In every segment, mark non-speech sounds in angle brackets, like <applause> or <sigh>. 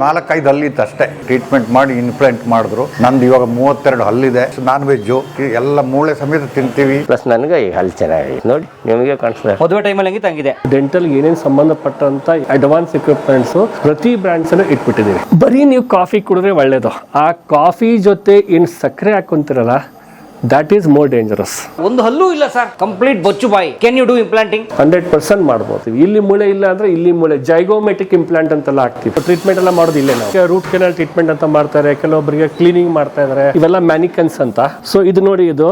ನಾಲ್ಕೈದು ಹಲ್ಲಿತ್ತು ಅಷ್ಟೇ. ಟ್ರೀಟ್ಮೆಂಟ್ ಮಾಡಿ ಇನ್ಫ್ಲೆಂಟ್ ಮಾಡಿದ್ರು. ನಂದು ಇವಾಗ ಮೂವತ್ತೆರಡು ಹಲ್ಲಿದೆ. ನಾನ್ ವೆಜ್ಜು ಎಲ್ಲ ಮೂಳೆ ಸಮೇತ ತಿಂತೀವಿ. ಪ್ಲಸ್ ನನಗೆ ಈ ಹಲ್ ಚೆನ್ನಾಗಿದೆ ನೋಡಿ ನಿಮಗೆ ಕಾಣಿಸ್ತದೆ ಮದುವೆ ಟೈಮಲ್ಲಿ ಹಂಗೆ ತಂಗಿದೆ? ಡೆಂಟಲ್ಗೆ ಏನೇನು ಸಂಬಂಧಪಟ್ಟಂತ ಅಡ್ವಾನ್ಸ್ ಎಕ್ವಿಪ್ಮೆಂಟ್ಸ್ ಪ್ರತಿ ಬ್ರ್ಯಾಂಡ್ಸ್ ಅನ್ನು ಇಟ್ಬಿಟ್ಟಿದ್ದೀವಿ ಬರೀ ನೀವು ಕಾಫಿ ಕುಡಿದ್ರೆ ಒಳ್ಳೇದು. ಆ ಕಾಫಿ ಜೊತೆ ಏನು ಸಕ್ಕರೆ ಹಾಕೊಂತಿರಲ್ಲ ದಟ್ ಈಸ್ ಮೋರ್ ಡೇಂಜರಸ್ ಒಂದು ಹಲ್ಲು ಇಲ್ಲ ಸರ್. ಕಂಪ್ಲೀಟ್ ಬೊಚ್ಚು ಬಾಯಿ. Can you do implanting hundred percent ಮಾಡ್ಬೋದು. ಇಲ್ಲಿ ಮೂಳೆ ಇಲ್ಲ ಅಂದ್ರೆ ಇಲ್ಲಿ ಮೂಳೆ. ಜೈಗೋಮೆಟಿಕ್ ಇಂಪ್ಲಾಂಟ್ ಅಂತೆಲ್ಲ ಹಾಕ್ತಿವಿ. ಟ್ರೀಟ್ಮೆಂಟ್ ಎಲ್ಲ ಮಾಡೋದು ಇಲ್ಲೇ ನಾವು. ರೂಟ್ ಕೆನಲ್ ಟ್ರೀಟ್ಮೆಂಟ್ ಅಂತ ಮಾಡ್ತಾರೆ. ಕೆಲವೊಬ್ಬರಿಗೆ ಕ್ಲೀನಿಂಗ್ ಮಾಡ್ತಾ ಇದಾರೆ. ಇವೆಲ್ಲ ಮ್ಯಾನಿಕನ್ಸ್ ಅಂತ. ಸೊ ಇದು ನೋಡಿ ಇದು.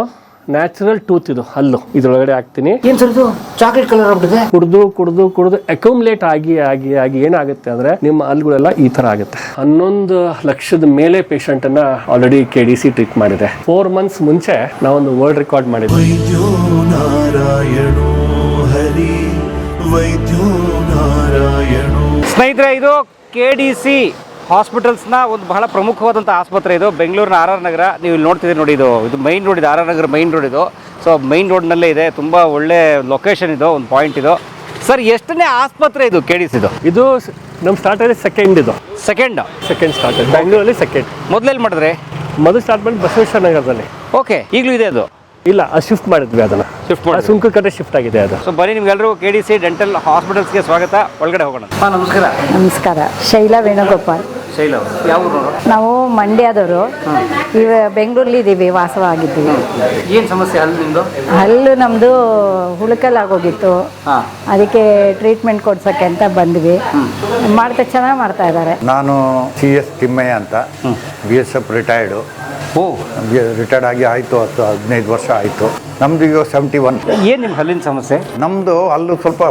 ನ್ಯಾಚುರಲ್ ಟೂತ್ ಇದು ಹಲ್ಲು. ಇದ್ರೊಳಗಡೆ ಹಾಕ್ತೀನಿ. ಏನ್ ಸರ್ ಇದು? ಚಾಕ್ಲೇಟ್ ಕಲರ್ ಆಗ್ಬಿಟ್ಟಿದೆ. ಕುಡ್ದು ಕುಡ್ದು ಕುಡ್ದು ಅಕ್ಯುಮ್ಲೇಟ್ ಆಗಿ ಆಗಿ ಆಗಿ ಏನಾಗುತ್ತೆ ಅಂದ್ರೆ ನಿಮ್ಮ ಹಲ್ಲುಗಳೆಲ್ಲ ಈ ತರ ಆಗುತ್ತೆ. ಹನ್ನೊಂದು ಲಕ್ಷದ ಮೇಲೆ ಪೇಷಂಟ್ ಅನ್ನ already K D C treat ಮಾಡಿದೆ. ಫೋರ್ ಮಂತ್ಸ್ ಮುಂಚೆ ನಾವೊಂದು ವರ್ಲ್ಡ್ ರೆಕಾರ್ಡ್ ಮಾಡಿದ್ವಿ. ಸ್ನೇಹಿತರೆ ಇದು ಕೆ ಡಿ ಸಿ ಹಾಸ್ಪಿಟಲ್ಸ್ನ ಒಂದು ಬಹಳ ಪ್ರಮುಖವಾದಂಥ ಆಸ್ಪತ್ರೆ ಇದು. ಬೆಂಗಳೂರಿನ ಆರ್ ಆರ್ ನಗರ. ನೀವು ಇಲ್ಲಿ ನೋಡ್ತಿದ್ದೀರಿ ನೋಡಿ ಇದು. ಇದು ಮೈನ್ ರೋಡ್ ಇದು. R R Nagar main road ಇದು. ಸೊ ಮೈನ್ ರೋಡ್ನಲ್ಲೇ ಇದೆ. ತುಂಬ ಒಳ್ಳೆ ಲೊಕೇಶನ್ ಇದು ಒಂದು ಪಾಯಿಂಟ್ ಇದು. ಸರ್ ಎಷ್ಟನೇ ಆಸ್ಪತ್ರೆ ಇದು? ಕೆ ಡಿ ಸಿದು ಇದು ನಮ್ಮ ಸ್ಟಾರ್ಟ್ ಆಗಿದೆ ಸೆಕೆಂಡ್ ಇದು ಸೆಕೆಂಡ್ ಸೆಕೆಂಡ್ ಸ್ಟಾರ್ಟ್ ಬೆಂಗಳೂರಲ್ಲಿ ಸೆಕೆಂಡ್ ಮೊದಲೆಲ್ಲಿ ಮಾಡಿದ್ರೆ? ಮೊದಲು ಸ್ಟಾರ್ಟ್ ಮಾಡಿ ಬಸವೇಶ್ವರ ನಗರದಲ್ಲಿ. ಓಕೆ ಈಗಲೂ ಇದೆ ಅದು. ಇಲ್ಲ ಅದು ಶಿಫ್ಟ್ ಮಾಡಿದ್ವಿ ಅದನ್ನ. ಶಿಫ್ಟ್ ಮಾಡಿ ಸುಂಕ ಕಡೆ ಶಿಫ್ಟ್ ಆಗಿದೆ ಅದು. ಸೊ ಬನ್ನಿ ನಿಮ್ಗೆಲ್ಲರಿಗೂ ಕೆ ಡಿ ಸಿ ಡೆಂಟಲ್ ಹಾಸ್ಪಿಟಲ್ಸ್ಗೆ ಸ್ವಾಗತ. ಒಳಗಡೆ ಹೋಗೋಣ. ಹಾ ನಮಸ್ಕಾರ. ನಮಸ್ಕಾರ. ಶೈಲಾ ವೇಣುಗೋಪಾಲ್. ಶೈಲ ಯಾವ ನಾವು ಮಂಡ್ಯದವರು. ಇವ ಬೆಂಗಳೂರಲ್ಲಿ ಇದ್ದೀವಿ ವಾಸವಾಗಿದ್ದೀವಿ. ಏನು ಸಮಸ್ಯೆ ಅಲ್ಲಿ ನಿಮ್ಮದು ಹಲ್ಲು ನಮ್ಮದು ಹುಳುಕಲ್ಲಾಗೋಗಿತ್ತು. ಆಗೋಗಿತ್ತು ಅದಕ್ಕೆ ಟ್ರೀಟ್ಮೆಂಟ್ ಕೊಡ್ಸೋಕ್ಕೆ ಅಂತ ಬಂದ್ವಿ. ಮಾಡ್ತಾ ಚೆನ್ನಾಗಿ ಮಾಡ್ತಾ ಇದ್ದಾರೆ ನಾನು ಸಿ ಎಸ್ ತಿಮ್ಮಯ್ಯ ಅಂತ. B S F retired oh retired ಆಗಿ ಆಯಿತು ಹತ್ತು ಹದಿನೈದು ವರ್ಷ ಆಯಿತು. ನಮ್ದು ಈಗ ಸೆವೆಂಟಿ ಒನ್ ಏನು ನಿಮ್ಮ ಹಲ್ಲಿನ ಸಮಸ್ಯೆ? ನಮ್ಮದು ಅಲ್ಲೂ ಸ್ವಲ್ಪ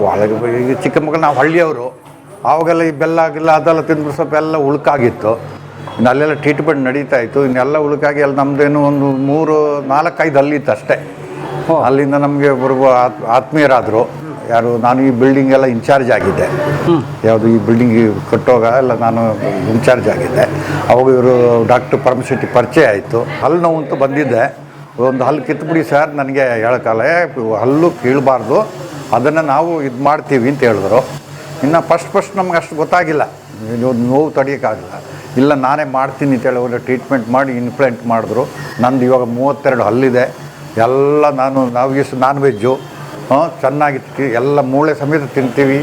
ಈಗ ಚಿಕ್ಕ ಮಕ್ಕಳು ನಾವು ಹಳ್ಳಿಯವರು. ಆವಾಗೆಲ್ಲ ಈ ಬೆಲ್ಲ ಆಗಿಲ್ಲ ಅದೆಲ್ಲ ತಿಂದು ಸ್ವಲ್ಪ ಎಲ್ಲ ಉಳುಕಾಗಿತ್ತು. ಇನ್ನು ಅಲ್ಲೆಲ್ಲ ಟ್ರೀಟ್ಮೆಂಟ್ ನಡೀತಾ ಇತ್ತು. ಇನ್ನೆಲ್ಲ ಉಳುಕಾಗಿ ಅಲ್ಲಿ ನಮ್ಮದೇನು ಒಂದು ಮೂರು ನಾಲ್ಕೈದು ಹಲ್ಲಿತ್ತು ಅಷ್ಟೇ. ಅಲ್ಲಿಂದ ನಮಗೆ ಬರುವ ಆತ್- ಆತ್ಮೀಯರಾದರು. ಯಾರು ನಾನು ಈ ಬಿಲ್ಡಿಂಗ್ ಎಲ್ಲ ಇನ್ಚಾರ್ಜ್ ಆಗಿದ್ದೆ. ಯಾವುದು ಈ ಬಿಲ್ಡಿಂಗ್ ಕಟ್ಟೋಗ ಎಲ್ಲ ನಾನು ಇನ್ಚಾರ್ಜ್ ಆಗಿದ್ದೆ. ಅವಾಗ ಇವರು ಡಾಕ್ಟರ್ ಪರಮಶೆಟ್ಟಿ ಪರಿಚಯ ಆಯಿತು. ಹಲ್ಲು ನೋವು ಅಂತೂ ಬಂದಿದ್ದೆ. ಒಂದು ಹಲ್ಲು ಕಿತ್ಬಿಡಿ ಸರ್ ನನಗೆ ಹೇಳೋಕ್ಕಲ್ಲ ಹಲ್ಲು ಕೀಳಬಾರ್ದು. ಅದನ್ನು ನಾವು ಇದು ಮಾಡ್ತೀವಿ ಅಂತ ಹೇಳಿದ್ರು. ಇನ್ನು ಫಸ್ಟ್ ಫಸ್ಟ್ ನಮ್ಗೆ ಅಷ್ಟು ಗೊತ್ತಾಗಿಲ್ಲ. ಇದು ನೋವು ತಡೆಯೋಕ್ಕಾಗಲ್ಲ. ಇಲ್ಲ ನಾನೇ ಮಾಡ್ತೀನಿ ಅಂತೇಳಿ ಒಂದು ಟ್ರೀಟ್ಮೆಂಟ್ ಮಾಡಿ ಇಂಪ್ಲಾಂಟ್ ಮಾಡಿದ್ರು. ನಂದು ಇವಾಗ ಮೂವತ್ತೆರಡು ಹಲ್ಲಿದೆ. ಎಲ್ಲ ನಾನು ನಾವು ಇಷ್ಟು ನಾನ್ ವೆಜ್ಜು ಚೆನ್ನಾಗಿ ಎಲ್ಲ ಮೂಳೆ ಸಮೇತ ತಿಂತೀವಿ.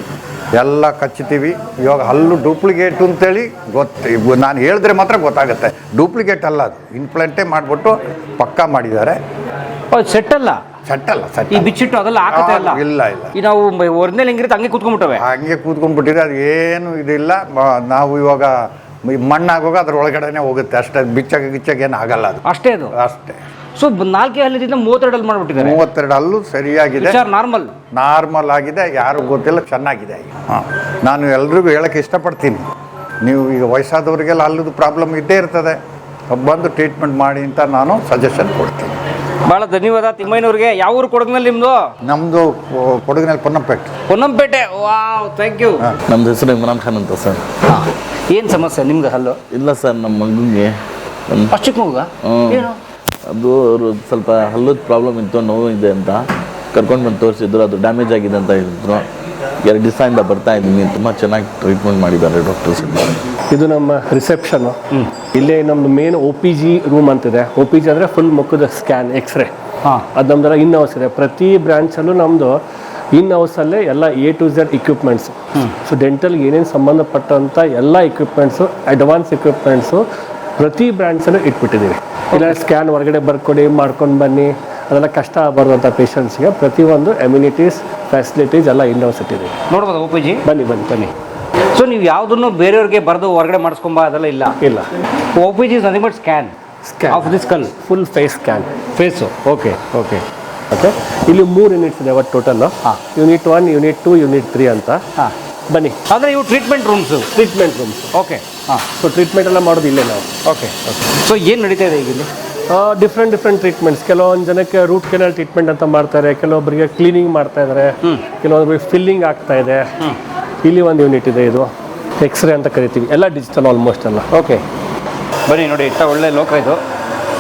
ಎಲ್ಲ ಕಚ್ಚುತ್ತೀವಿ ಇವಾಗ ಹಲ್ಲು ಡೂಪ್ಲಿಕೇಟು ಅಂತೇಳಿ ಗೊತ್ತು ನಾನು ಹೇಳಿದ್ರೆ ಮಾತ್ರ ಗೊತ್ತಾಗುತ್ತೆ. ಡೂಪ್ಲಿಕೇಟ್ ಅಲ್ಲ ಅದು. ಇನ್ಫ್ಲೆಂಟೇ ಮಾಡಿಬಿಟ್ಟು ಪಕ್ಕಾ ಮಾಡಿದ್ದಾರೆ. ಸೆಟ್ ಅಲ್ಲ? ಸೆಟ್ ಈ ಬಿಚ್ಚಿಟ್ಟು ಅದೆಲ್ಲ ಹಾಕತ್ತೆ ಅಲ್ಲ? ಇಲ್ಲ ಇಲ್ಲ ಈ ನಾವು ಒರಿಜಿನಲ್ ಹೆಂಗಿರುತ್ತೆ ಹಂಗೆ ಕೂತ್ಕೊಂಡ್ಬಿಟ್ಟವೆ? ಹಂಗೆ ಕೂತ್ಕೊಂಡ್ಬಿಟ್ಟಿದೆ ಅದು ಏನು ಇದಿಲ್ಲ. ನಾವು ಇವಾಗ ಮಣ್ಣಾಗೋಗ ಅದ್ರ ಒಳಗಡೆನೆ ಹೋಗುತ್ತೆ. ಅಷ್ಟೇ ಬಿಚ್ಚಾಗ ಗಿಚ್ಚಾಗ ಏನು ಆಗಲ್ಲ ಅದು. ಅಷ್ಟೇ ಅದು? ಅಷ್ಟೇ. ಸೊ ನಾಲ್ಕೇ ಹಲ್ಲಿದಿಂದ ಮೂವತ್ತೆರಡಲ್ಲಿ ಮಾಡ್ಬಿಟ್ಟಿದ್ದಾರೆ. ಮೂವತ್ತೆರಡು ಅಲ್ಲೂ ಸರಿಯಾಗಿದೆ. ಸರ್ ನಾರ್ಮಲ್ ನಾರ್ಮಲ್ ಆಗಿದೆ ಯಾರು ಗೊತ್ತಿಲ್ಲ ಚೆನ್ನಾಗಿದೆ. ಹಾಂ ನಾನು ಎಲ್ರಿಗೂ ಹೇಳಕ್ಕೆ ಇಷ್ಟಪಡ್ತೀನಿ. ನೀವು ಈಗ ವಯಸ್ಸಾದವರಿಗೆಲ್ಲ ಅಲ್ಲದು ಪ್ರಾಬ್ಲಮ್ ಇದ್ದೇ ಇರ್ತದೆ. ಬಂದು ಟ್ರೀಟ್ಮೆಂಟ್ ಮಾಡಿ ಅಂತ ನಾನು ಸಜೆಷನ್ ಕೊಡ್ತೀನಿ. ಬಹಳ ಧನ್ಯವಾದ. ತಿಮ್ಮಯ್ಯನವ್ರಿಗೆ. ಯಾವ ಊರು ಕೊಡಗಿನಲ್ಲಿ ನಿಮ್ದು? ನಮ್ಮದು ಕೊಡಗಿನಲ್ಲಿ Ponnampet. Ponnampet. Wow thank you ನಮ್ದು ಹೆಸರು ಇಮ್ರಾನ್ ಖಾನ್ ಅಂತ ಸರ್. ಏನು ಸಮಸ್ಯೆ? ನಿಮ್ದು ಹಲ್ಲು? ಇಲ್ಲ ಸರ್ ನಮ್ಮ ಮಗನಿಗೆ ಒಂದು ಅಷ್ಟು ಮಗುಗ? ಏನು? ಅದು ಅವರು ಸ್ವಲ್ಪ ಹಲ್ಲದ ಪ್ರಾಬ್ಲಮ್ ಇತ್ತು ನೋವು ಇದೆ ಅಂತ ಕರ್ಕೊಂಡು ಬಂದು ತೋರಿಸಿದ್ರು ಅದು ಡ್ಯಾಮೇಜ್ ಆಗಿದೆ ಅಂತ ಹೇಳಿದ್ರು. ಎರಡು ದಿವಸದಿಂದ ಬರ್ತಾ ಇದ್ದೀನಿ ತುಂಬ ಚೆನ್ನಾಗಿ ಟ್ರೀಟ್ಮೆಂಟ್ ಮಾಡಿದ್ದಾರೆ ಡಾಕ್ಟರ್ಸ್ ಇದು ನಮ್ಮ ರಿಸೆಪ್ಷನ್ ಇಲ್ಲೇ ನಮ್ದು main O P G room ಅಂತಿದೆ. ಒ ಪಿ ಜಿ ಅಂದರೆ ಫುಲ್ ಮುಖದ ಸ್ಕ್ಯಾನ್ ಎಕ್ಸ್ರೇ ಹಾಂ. ಅದು ನಮ್ದೆಲ್ಲ ಇನ್ ಹೌಸ್ ಇದೆ. ಪ್ರತಿ ಬ್ರ್ಯಾಂಚಲ್ಲೂ ನಮ್ಮದು ಇನ್ ಹೌಸಲ್ಲೇ ಎಲ್ಲ A to Z equipments so dental ಏನೇನು ಸಂಬಂಧಪಟ್ಟಂಥ ಎಲ್ಲ ಇಕ್ವಿಪ್ಮೆಂಟ್ಸು ಅಡ್ವಾನ್ಸ್ ಇಕ್ವಿಪ್ಮೆಂಟ್ಸು ಪ್ರತಿ ಬ್ರ್ಯಾಂಡ್ಸನ್ನು ಇಟ್ಬಿಟ್ಟಿದ್ದೀವಿ. ಇಲ್ಲ ಸ್ಕ್ಯಾನ್ ಹೊರಗಡೆ ಬರ್ಕೊಡಿ ಮಾಡ್ಕೊಂಡು ಬನ್ನಿ. ಅದೆಲ್ಲ ಕಷ್ಟ ಆಗಬಾರ್ದು ಅಂತ ಪೇಷಂಟ್ಸ್ಗೆ ಪ್ರತಿಯೊಂದು ಎಮ್ಯುನಿಟೀಸ್ ಫೆಸಿಲಿಟೀಸ್ ಎಲ್ಲ ಇನ್ನೋಸ್ ಇಟ್ಟಿದ್ದೀವಿ. ನೋಡ್ಬೋದು ಒ ಪಿ ಜಿ ಬನ್ನಿ ಬನ್ನಿ ಬನ್ನಿ. ಸೊ ನೀವು ಯಾವುದನ್ನು ಬೇರೆಯವ್ರಿಗೆ ಬರೆದು ಹೊರಗಡೆ ಮಾಡಿಸ್ಕೊಂಬ ಅದೆಲ್ಲ ಇಲ್ಲ. ಇಲ್ಲ. O P G is nothing but scan scan of this ಕಲ್ full face scan face okay okay okay ಇಲ್ಲಿ ಮೂರು ಯೂನಿಟ್ಸ್ ಇದೆ ಒಟ್ಟು total. Unit one unit two unit three ಅಂತ. ಹಾಂ. ಬನ್ನಿ. ಅಂದರೆ ಇವು treatment rooms treatment rooms okay ಹಾಂ ಸೊ ಟ್ರೀಟ್ಮೆಂಟ್ ಎಲ್ಲ ಮಾಡೋದು ಇಲ್ಲೇ ನಾವು. ಓಕೆ ಓಕೆ ಸೊ ಏನು ನಡೀತಾ ಇದೆ ಈಗಿಲ್ಲಿ ಡಿಫ್ರೆಂಟ್ ಡಿಫ್ರೆಂಟ್ ಟ್ರೀಟ್ಮೆಂಟ್ಸ್ ಕೆಲವೊಂದು ಜನಕ್ಕೆ ರೂಟ್ ಕೆನಲ್ ಟ್ರೀಟ್ಮೆಂಟ್ ಅಂತ ಮಾಡ್ತಾರೆ ಕೆಲವೊಬ್ಬರಿಗೆ ಕ್ಲೀನಿಂಗ್ ಮಾಡ್ತಾ ಇದ್ದಾರೆ ಕೆಲವೊಬ್ಬರಿಗೆ ಫಿಲ್ಲಿಂಗ್ ಆಗ್ತಾ ಇದೆ. ಇಲ್ಲಿ ಒಂದು ಯೂನಿಟ್ ಇದೆ ಇದು. ಎಕ್ಸ್ರೇ ಅಂತ ಕರಿತೀವಿ. ಎಲ್ಲ ಡಿಜಿಟಲ್ ಆಲ್ಮೋಸ್ಟ್ ಎಲ್ಲ. ಓಕೆ ಬನ್ನಿ ನೋಡಿ ಇಷ್ಟ ಒಳ್ಳೆ ಲೋಕ ಇದು.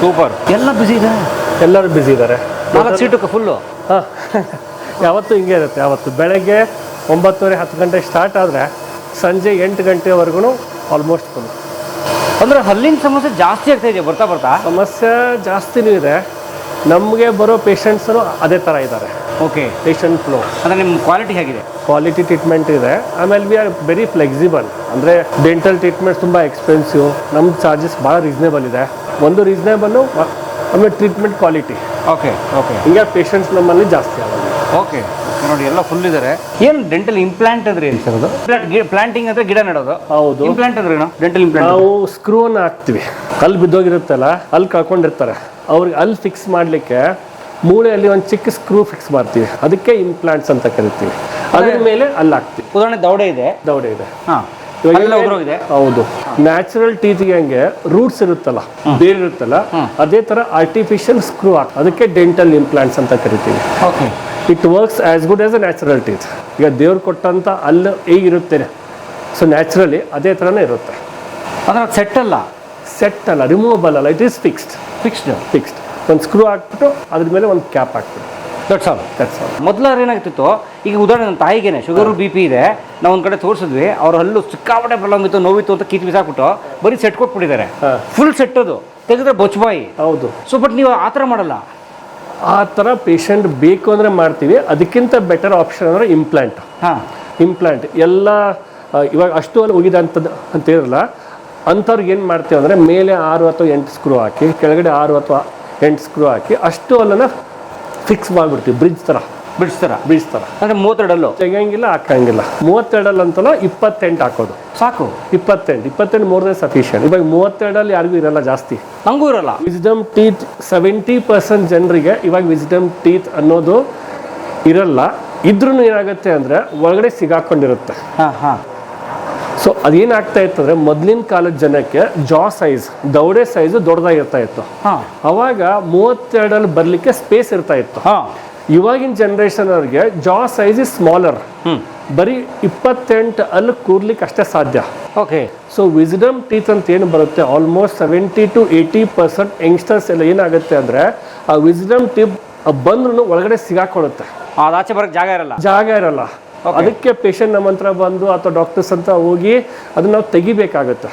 ಸೂಪರ್ ಎಲ್ಲ ಬ್ಯುಸಿ ಇದೆ ಎಲ್ಲರೂ ಬ್ಯುಸಿ ಇದ್ದಾರೆ ನಾಲ್ಕು ಸೀಟು ಫುಲ್ಲು ಹಾಂ. ಯಾವತ್ತೂ ಹಿಂಗೆ ಇರುತ್ತೆ. ಯಾವತ್ತು ಬೆಳಗ್ಗೆ ಒಂಬತ್ತುವರೆ ಹತ್ತು ಗಂಟೆ ಸ್ಟಾರ್ಟ್ ಆದರೆ ಸಂಜೆ ಎಂಟು ಗಂಟೆವರೆಗೂ ಆಲ್ಮೋಸ್ಟ್ ಫುಲ್ ಅಂದರೆ ಹಲ್ಲಿನ ಸಮಸ್ಯೆ ಜಾಸ್ತಿ ಆಗ್ತಾ ಇದೆ ಬರ್ತಾ ಬರ್ತಾ? ಸಮಸ್ಯೆ ಜಾಸ್ತಿನೂ ಇದೆ. ನಮಗೆ ಬರೋ ಪೇಷಂಟ್ಸು ಅದೇ ಥರ ಇದ್ದಾರೆ. ಓಕೆ ಪೇಷಂಟ್ ಫ್ಲೋ ಅಂದರೆ ನಿಮ್ಮ ಕ್ವಾಲಿಟಿ ಹೇಗಿದೆ? ಕ್ವಾಲಿಟಿ ಟ್ರೀಟ್ಮೆಂಟ್ ಇದೆ. ಆಮೇಲೆ ವಿ ಆರ್ ವೆರಿ ಫ್ಲೆಕ್ಸಿಬಲ್ ಅಂದರೆ ಡೆಂಟಲ್ ಟ್ರೀಟ್ಮೆಂಟ್ ತುಂಬ ಎಕ್ಸ್ಪೆನ್ಸಿವ್ ನಮ್ಮ ಚಾರ್ಜಸ್ ಭಾಳ ರೀಸನೇಬಲ್ ಇದೆ. ಒಂದು ರೀಸನೇಬಲ್ಲು ಆಮೇಲೆ ಟ್ರೀಟ್ಮೆಂಟ್ ಕ್ವಾಲಿಟಿ ಓಕೆ ಓಕೆ ಹಿಂಗೆ ಪೇಷಂಟ್ಸ್ ನಮ್ಮಲ್ಲಿ ಜಾಸ್ತಿ ಆಗೋದು. ಓಕೆ ನೋಡಿ ಎಲ್ಲ ಫುಲ್ ಇದ್ದಾರೆ ಏನು ಡೆಂಟಲ್ ಇಂಪ್ಲಾಂಟ್ ಅಂದ್ರೆ ಏನ್ ಸರ್ ಅದು? ಪ್ಲಾಂಟಿಂಗ್ ಅಂದ್ರೆ ಗಿಡ ನೆಡೋದು. ಹೌದು. ಇಂಪ್ಲಾಂಟ್ ಅಂದ್ರೆ ಏನು? ಡೆಂಟಲ್ ಇಂಪ್ಲಾಂಟ್ ನಾವು ಸ್ಕ್ರೂನ ಹಾಕ್ತಿವಿ. ಅಲ್ಲಿ ಬಿದ್ದೋಗಿರುತ್ತಲ್ಲ ಅಲ್ಲಿ ಕಾಕೊಂಡಿರ್ತಾರೆ. ಅವ್ರಿಗೆ ಅಲ್ಲಿ ಫಿಕ್ಸ್ ಮಾಡ್ಲಿಕ್ಕೆ ಮೂಳೆಯಲ್ಲಿ ಒಂದು ಚಿಕ್ಕ ಸ್ಕ್ರೂ ಫಿಕ್ಸ್ ಮಾಡ್ತೀವಿ. ಅದಕ್ಕೆ ಇಂಪ್ಲಾಂಟ್ಸ್ ಅಂತ ಕರಿತೀವಿ. ಅದ್ರ ಮೇಲೆ ಅಲ್ಲಿ ಹಾಕ್ತೀವಿ. ಉದಾಹರಣೆ ದೌಡೆ ಇದೆ. ದೌಡೆ ಇದೆ. ಉಗುರೋಗಿದೆ ಹೌದು. ನ್ಯಾಚುರಲ್ ಟೀತ್ಗೆ ಹಂಗೆ ರೂಟ್ಸ್ ಇರುತ್ತಲ್ಲ ಬೇರೆ ಇರುತ್ತಲ್ಲ ಅದೇ ತರ ಆರ್ಟಿಫಿಷಿಯಲ್ ಸ್ಕ್ರೂ ಹಾಕ್ ಅದಕ್ಕೆ ಡೆಂಟಲ್ ಇಂಪ್ಲಾಂಟ್ಸ್ ಅಂತ ಕರಿತೀವಿ. Okay it works as good as a natural teeth ಈಗ ದೇವ್ರು ಕೊಟ್ಟಂತ ಅಲ್ಲಿ ಹೇಗಿರುತ್ತೆ ಸೊ ನ್ಯಾಚುರಲಿ ಅದೇ ಥರನೇ ಇರುತ್ತೆ. ಅದರ ಅದು ಸೆಟ್ ಅಲ್ಲ? ಸೆಟ್ ಅಲ್ಲ ರಿಮೂವಬಲ್ ಅಲ್ಲ. It is fixed fixed fixed ಒಂದು ಸ್ಕ್ರೂ ಹಾಕ್ಬಿಟ್ಟು ಅದ್ರ ಮೇಲೆ ಒಂದು ಕ್ಯಾಪ್ ಹಾಕ್ಬಿಟ್ಟು. ದಟ್ಸ್ ಆಲ್ ದಟ್ಸ್ ಆಲ್ ಮೊದಲು ಏನಾಗ್ತಿತ್ತು ಈಗ ಉದಾಹರಣೆ ನನ್ನ ತಾಯಿಗೇನೆ ಶುಗರು ಬಿ ಪಿ ಇದೆ. ನಾವು ಒಂದು ಕಡೆ ತೋರಿಸಿದ್ವಿ ಅವ್ರ ಹಲ್ಲು ಸಿಕ್ಕಾಪಟ್ಟೆ ಪ್ರಾಬ್ಲಮ್ ಇತ್ತು ನೋವಿತ್ತು ಅಂತ ಕಿತ್ ಬಿಸಾಕ್ಬಿಟ್ಟು ಬರೀ ಸೆಟ್ ಕೊಟ್ಬಿಟ್ಟಿದ್ದಾರೆ. ಫುಲ್ ಸೆಟ್ ಅದು. ತೆಗೆದ್ರೆ ಬೊಚ್ಚಬಾಯಿ ಹೌದು. ಸೊ ಬಟ್ ನೀವು ಆ ಥರ ಮಾಡಲ್ಲ. ಆ ಥರ ಪೇಷಂಟ್ ಬೇಕು ಅಂದರೆ ಮಾಡ್ತೀವಿ. ಅದಕ್ಕಿಂತ ಬೆಟರ್ ಆಪ್ಷನ್ ಅಂದರೆ ಇಂಪ್ಲಾಂಟ್ ಹಾಂ. ಇಂಪ್ಲಾಂಟ್ ಎಲ್ಲ ಇವಾಗ ಅಷ್ಟು ಅಲ್ಲಿ ಹೋಗಿದೆ ಅಂತದ್ದು ಅಂತ ಇರಲ್ಲ ಅಂಥವ್ರಿಗೆ ಏನು ಮಾಡ್ತೀವಿ ಅಂದರೆ ಮೇಲೆ ಆರು ಅಥವಾ ಎಂಟು ಸ್ಕ್ರೂ ಹಾಕಿ ಕೆಳಗಡೆ ಆರು ಅಥವಾ ಎಂಟು ಸ್ಕ್ರೂ ಹಾಕಿ ಅಷ್ಟು ಅಲ್ಲನ ಫಿಕ್ಸ್ ಮಾಡಿಬಿಡ್ತೀವಿ ಬ್ರಿಡ್ಜ್ ಥರ ಬಿಡಿಸ್ತಾರ? ಬಿಡಿಸ್ತಾರ. ಅಂದ್ರೆ ಮೂವತ್ತೆರಡಲ್ಲು? ತೆಗಿಯಂಗಿಲ್ಲ ಹಾಕಂಗಿಲ್ಲ. ಮೂವತ್ತೆರಡಲ್ಲಿ ಅಂತಲ್ಲ ಇಪ್ಪತ್ತೆಂಟು ಹಾಕೋದು. ಸಾಕು. ಇಪ್ಪತ್ತೆಂಟು ಇಪ್ಪತ್ತೆಂಟು ಮೂರ್ ದನ್ ಸಫಿಷಿಯಂಟ್ ಇವಾಗ ಮೂವತ್ತೆರಡಲ್ಲಿ ಯಾರಿಗೂ ಇರಲ್ಲ ಜಾಸ್ತಿ. ನಂಗೂ ಇರಲ್ಲ. ವಿಸ್ಡಮ್ ಟೀತ್ ಸೆವೆಂಟಿ ಪರ್ಸೆಂಟ್ ಜನರಿಗೆ ಇವಾಗ ವಿಸ್ಡಮ್ ಟೀತ್ ಅನ್ನೋದು ಇರಲ್ಲ. ಇದ್ರೂ ಏನಾಗುತ್ತೆ ಅಂದರೆ ಒಳಗಡೆ ಸಿಗಾಕೊಂಡಿರುತ್ತೆ. ಹಾಂ ಹಾಂ. ಸೊ ಅದೇನಾಗ್ತಾ ಇತ್ತಂದ್ರೆ ಅಂದರೆ ಮೊದಲಿನ ಕಾಲದ ಜನಕ್ಕೆ ಜಾ ಸೈಜ್ ದೌಡೆ ಸೈಜು ದೊಡ್ಡದಾಗಿರ್ತಾ ಇತ್ತು. ಅವಾಗ ಮೂವತ್ತೆರಡಲ್ಲಿ ಬರಲಿಕ್ಕೆ ಸ್ಪೇಸ್ ಇರ್ತಾ ಇತ್ತು. ಹಾಂ. ಇವಾಗಿನ ಜನ್ರೇಷನ್ ಅವ್ರಿಗೆ ಜಾ ಸೈಜ್ ಇಸ್ ಸ್ಮಾಲರ್ ಬರೀ ಇಪ್ಪತ್ತೆಂಟು ಅಲ್ಲಿ ಕೂರ್ಲಿಕ್ಕೆ ಅಷ್ಟೇ ಸಾಧ್ಯ. ಓಕೆ. ಸೊ ವಿಸ್ಡಮ್ ಟೀತ್ ಅಂತ ಏನು ಬರುತ್ತೆ? Almost seventy to eighty percent youngsters ಎಲ್ಲ ಏನಾಗುತ್ತೆ ಅಂದರೆ ಆ ವಿಸ್ಡಮ್ ಟಿಪ್ ಬಂದ್ರೂ ಒಳಗಡೆ ಸಿಗಾಕೊಳ್ಳುತ್ತೆ ಆ ಆಚೆ ಬರೋಕ್ಕೆ ಜಾಗ ಇರಲ್ಲ. ಜಾಗ ಇರಲ್ಲ. ಅದಕ್ಕೆ ಪೇಷಂಟ್ ನಮ್ಮ ಹತ್ರ ಬಂದು ಅಥವಾ ಡಾಕ್ಟರ್ಸ್ ಅಂತ ಹೋಗಿ ಅದನ್ನ ನಾವು ತೆಗಿಬೇಕಾಗುತ್ತೆ.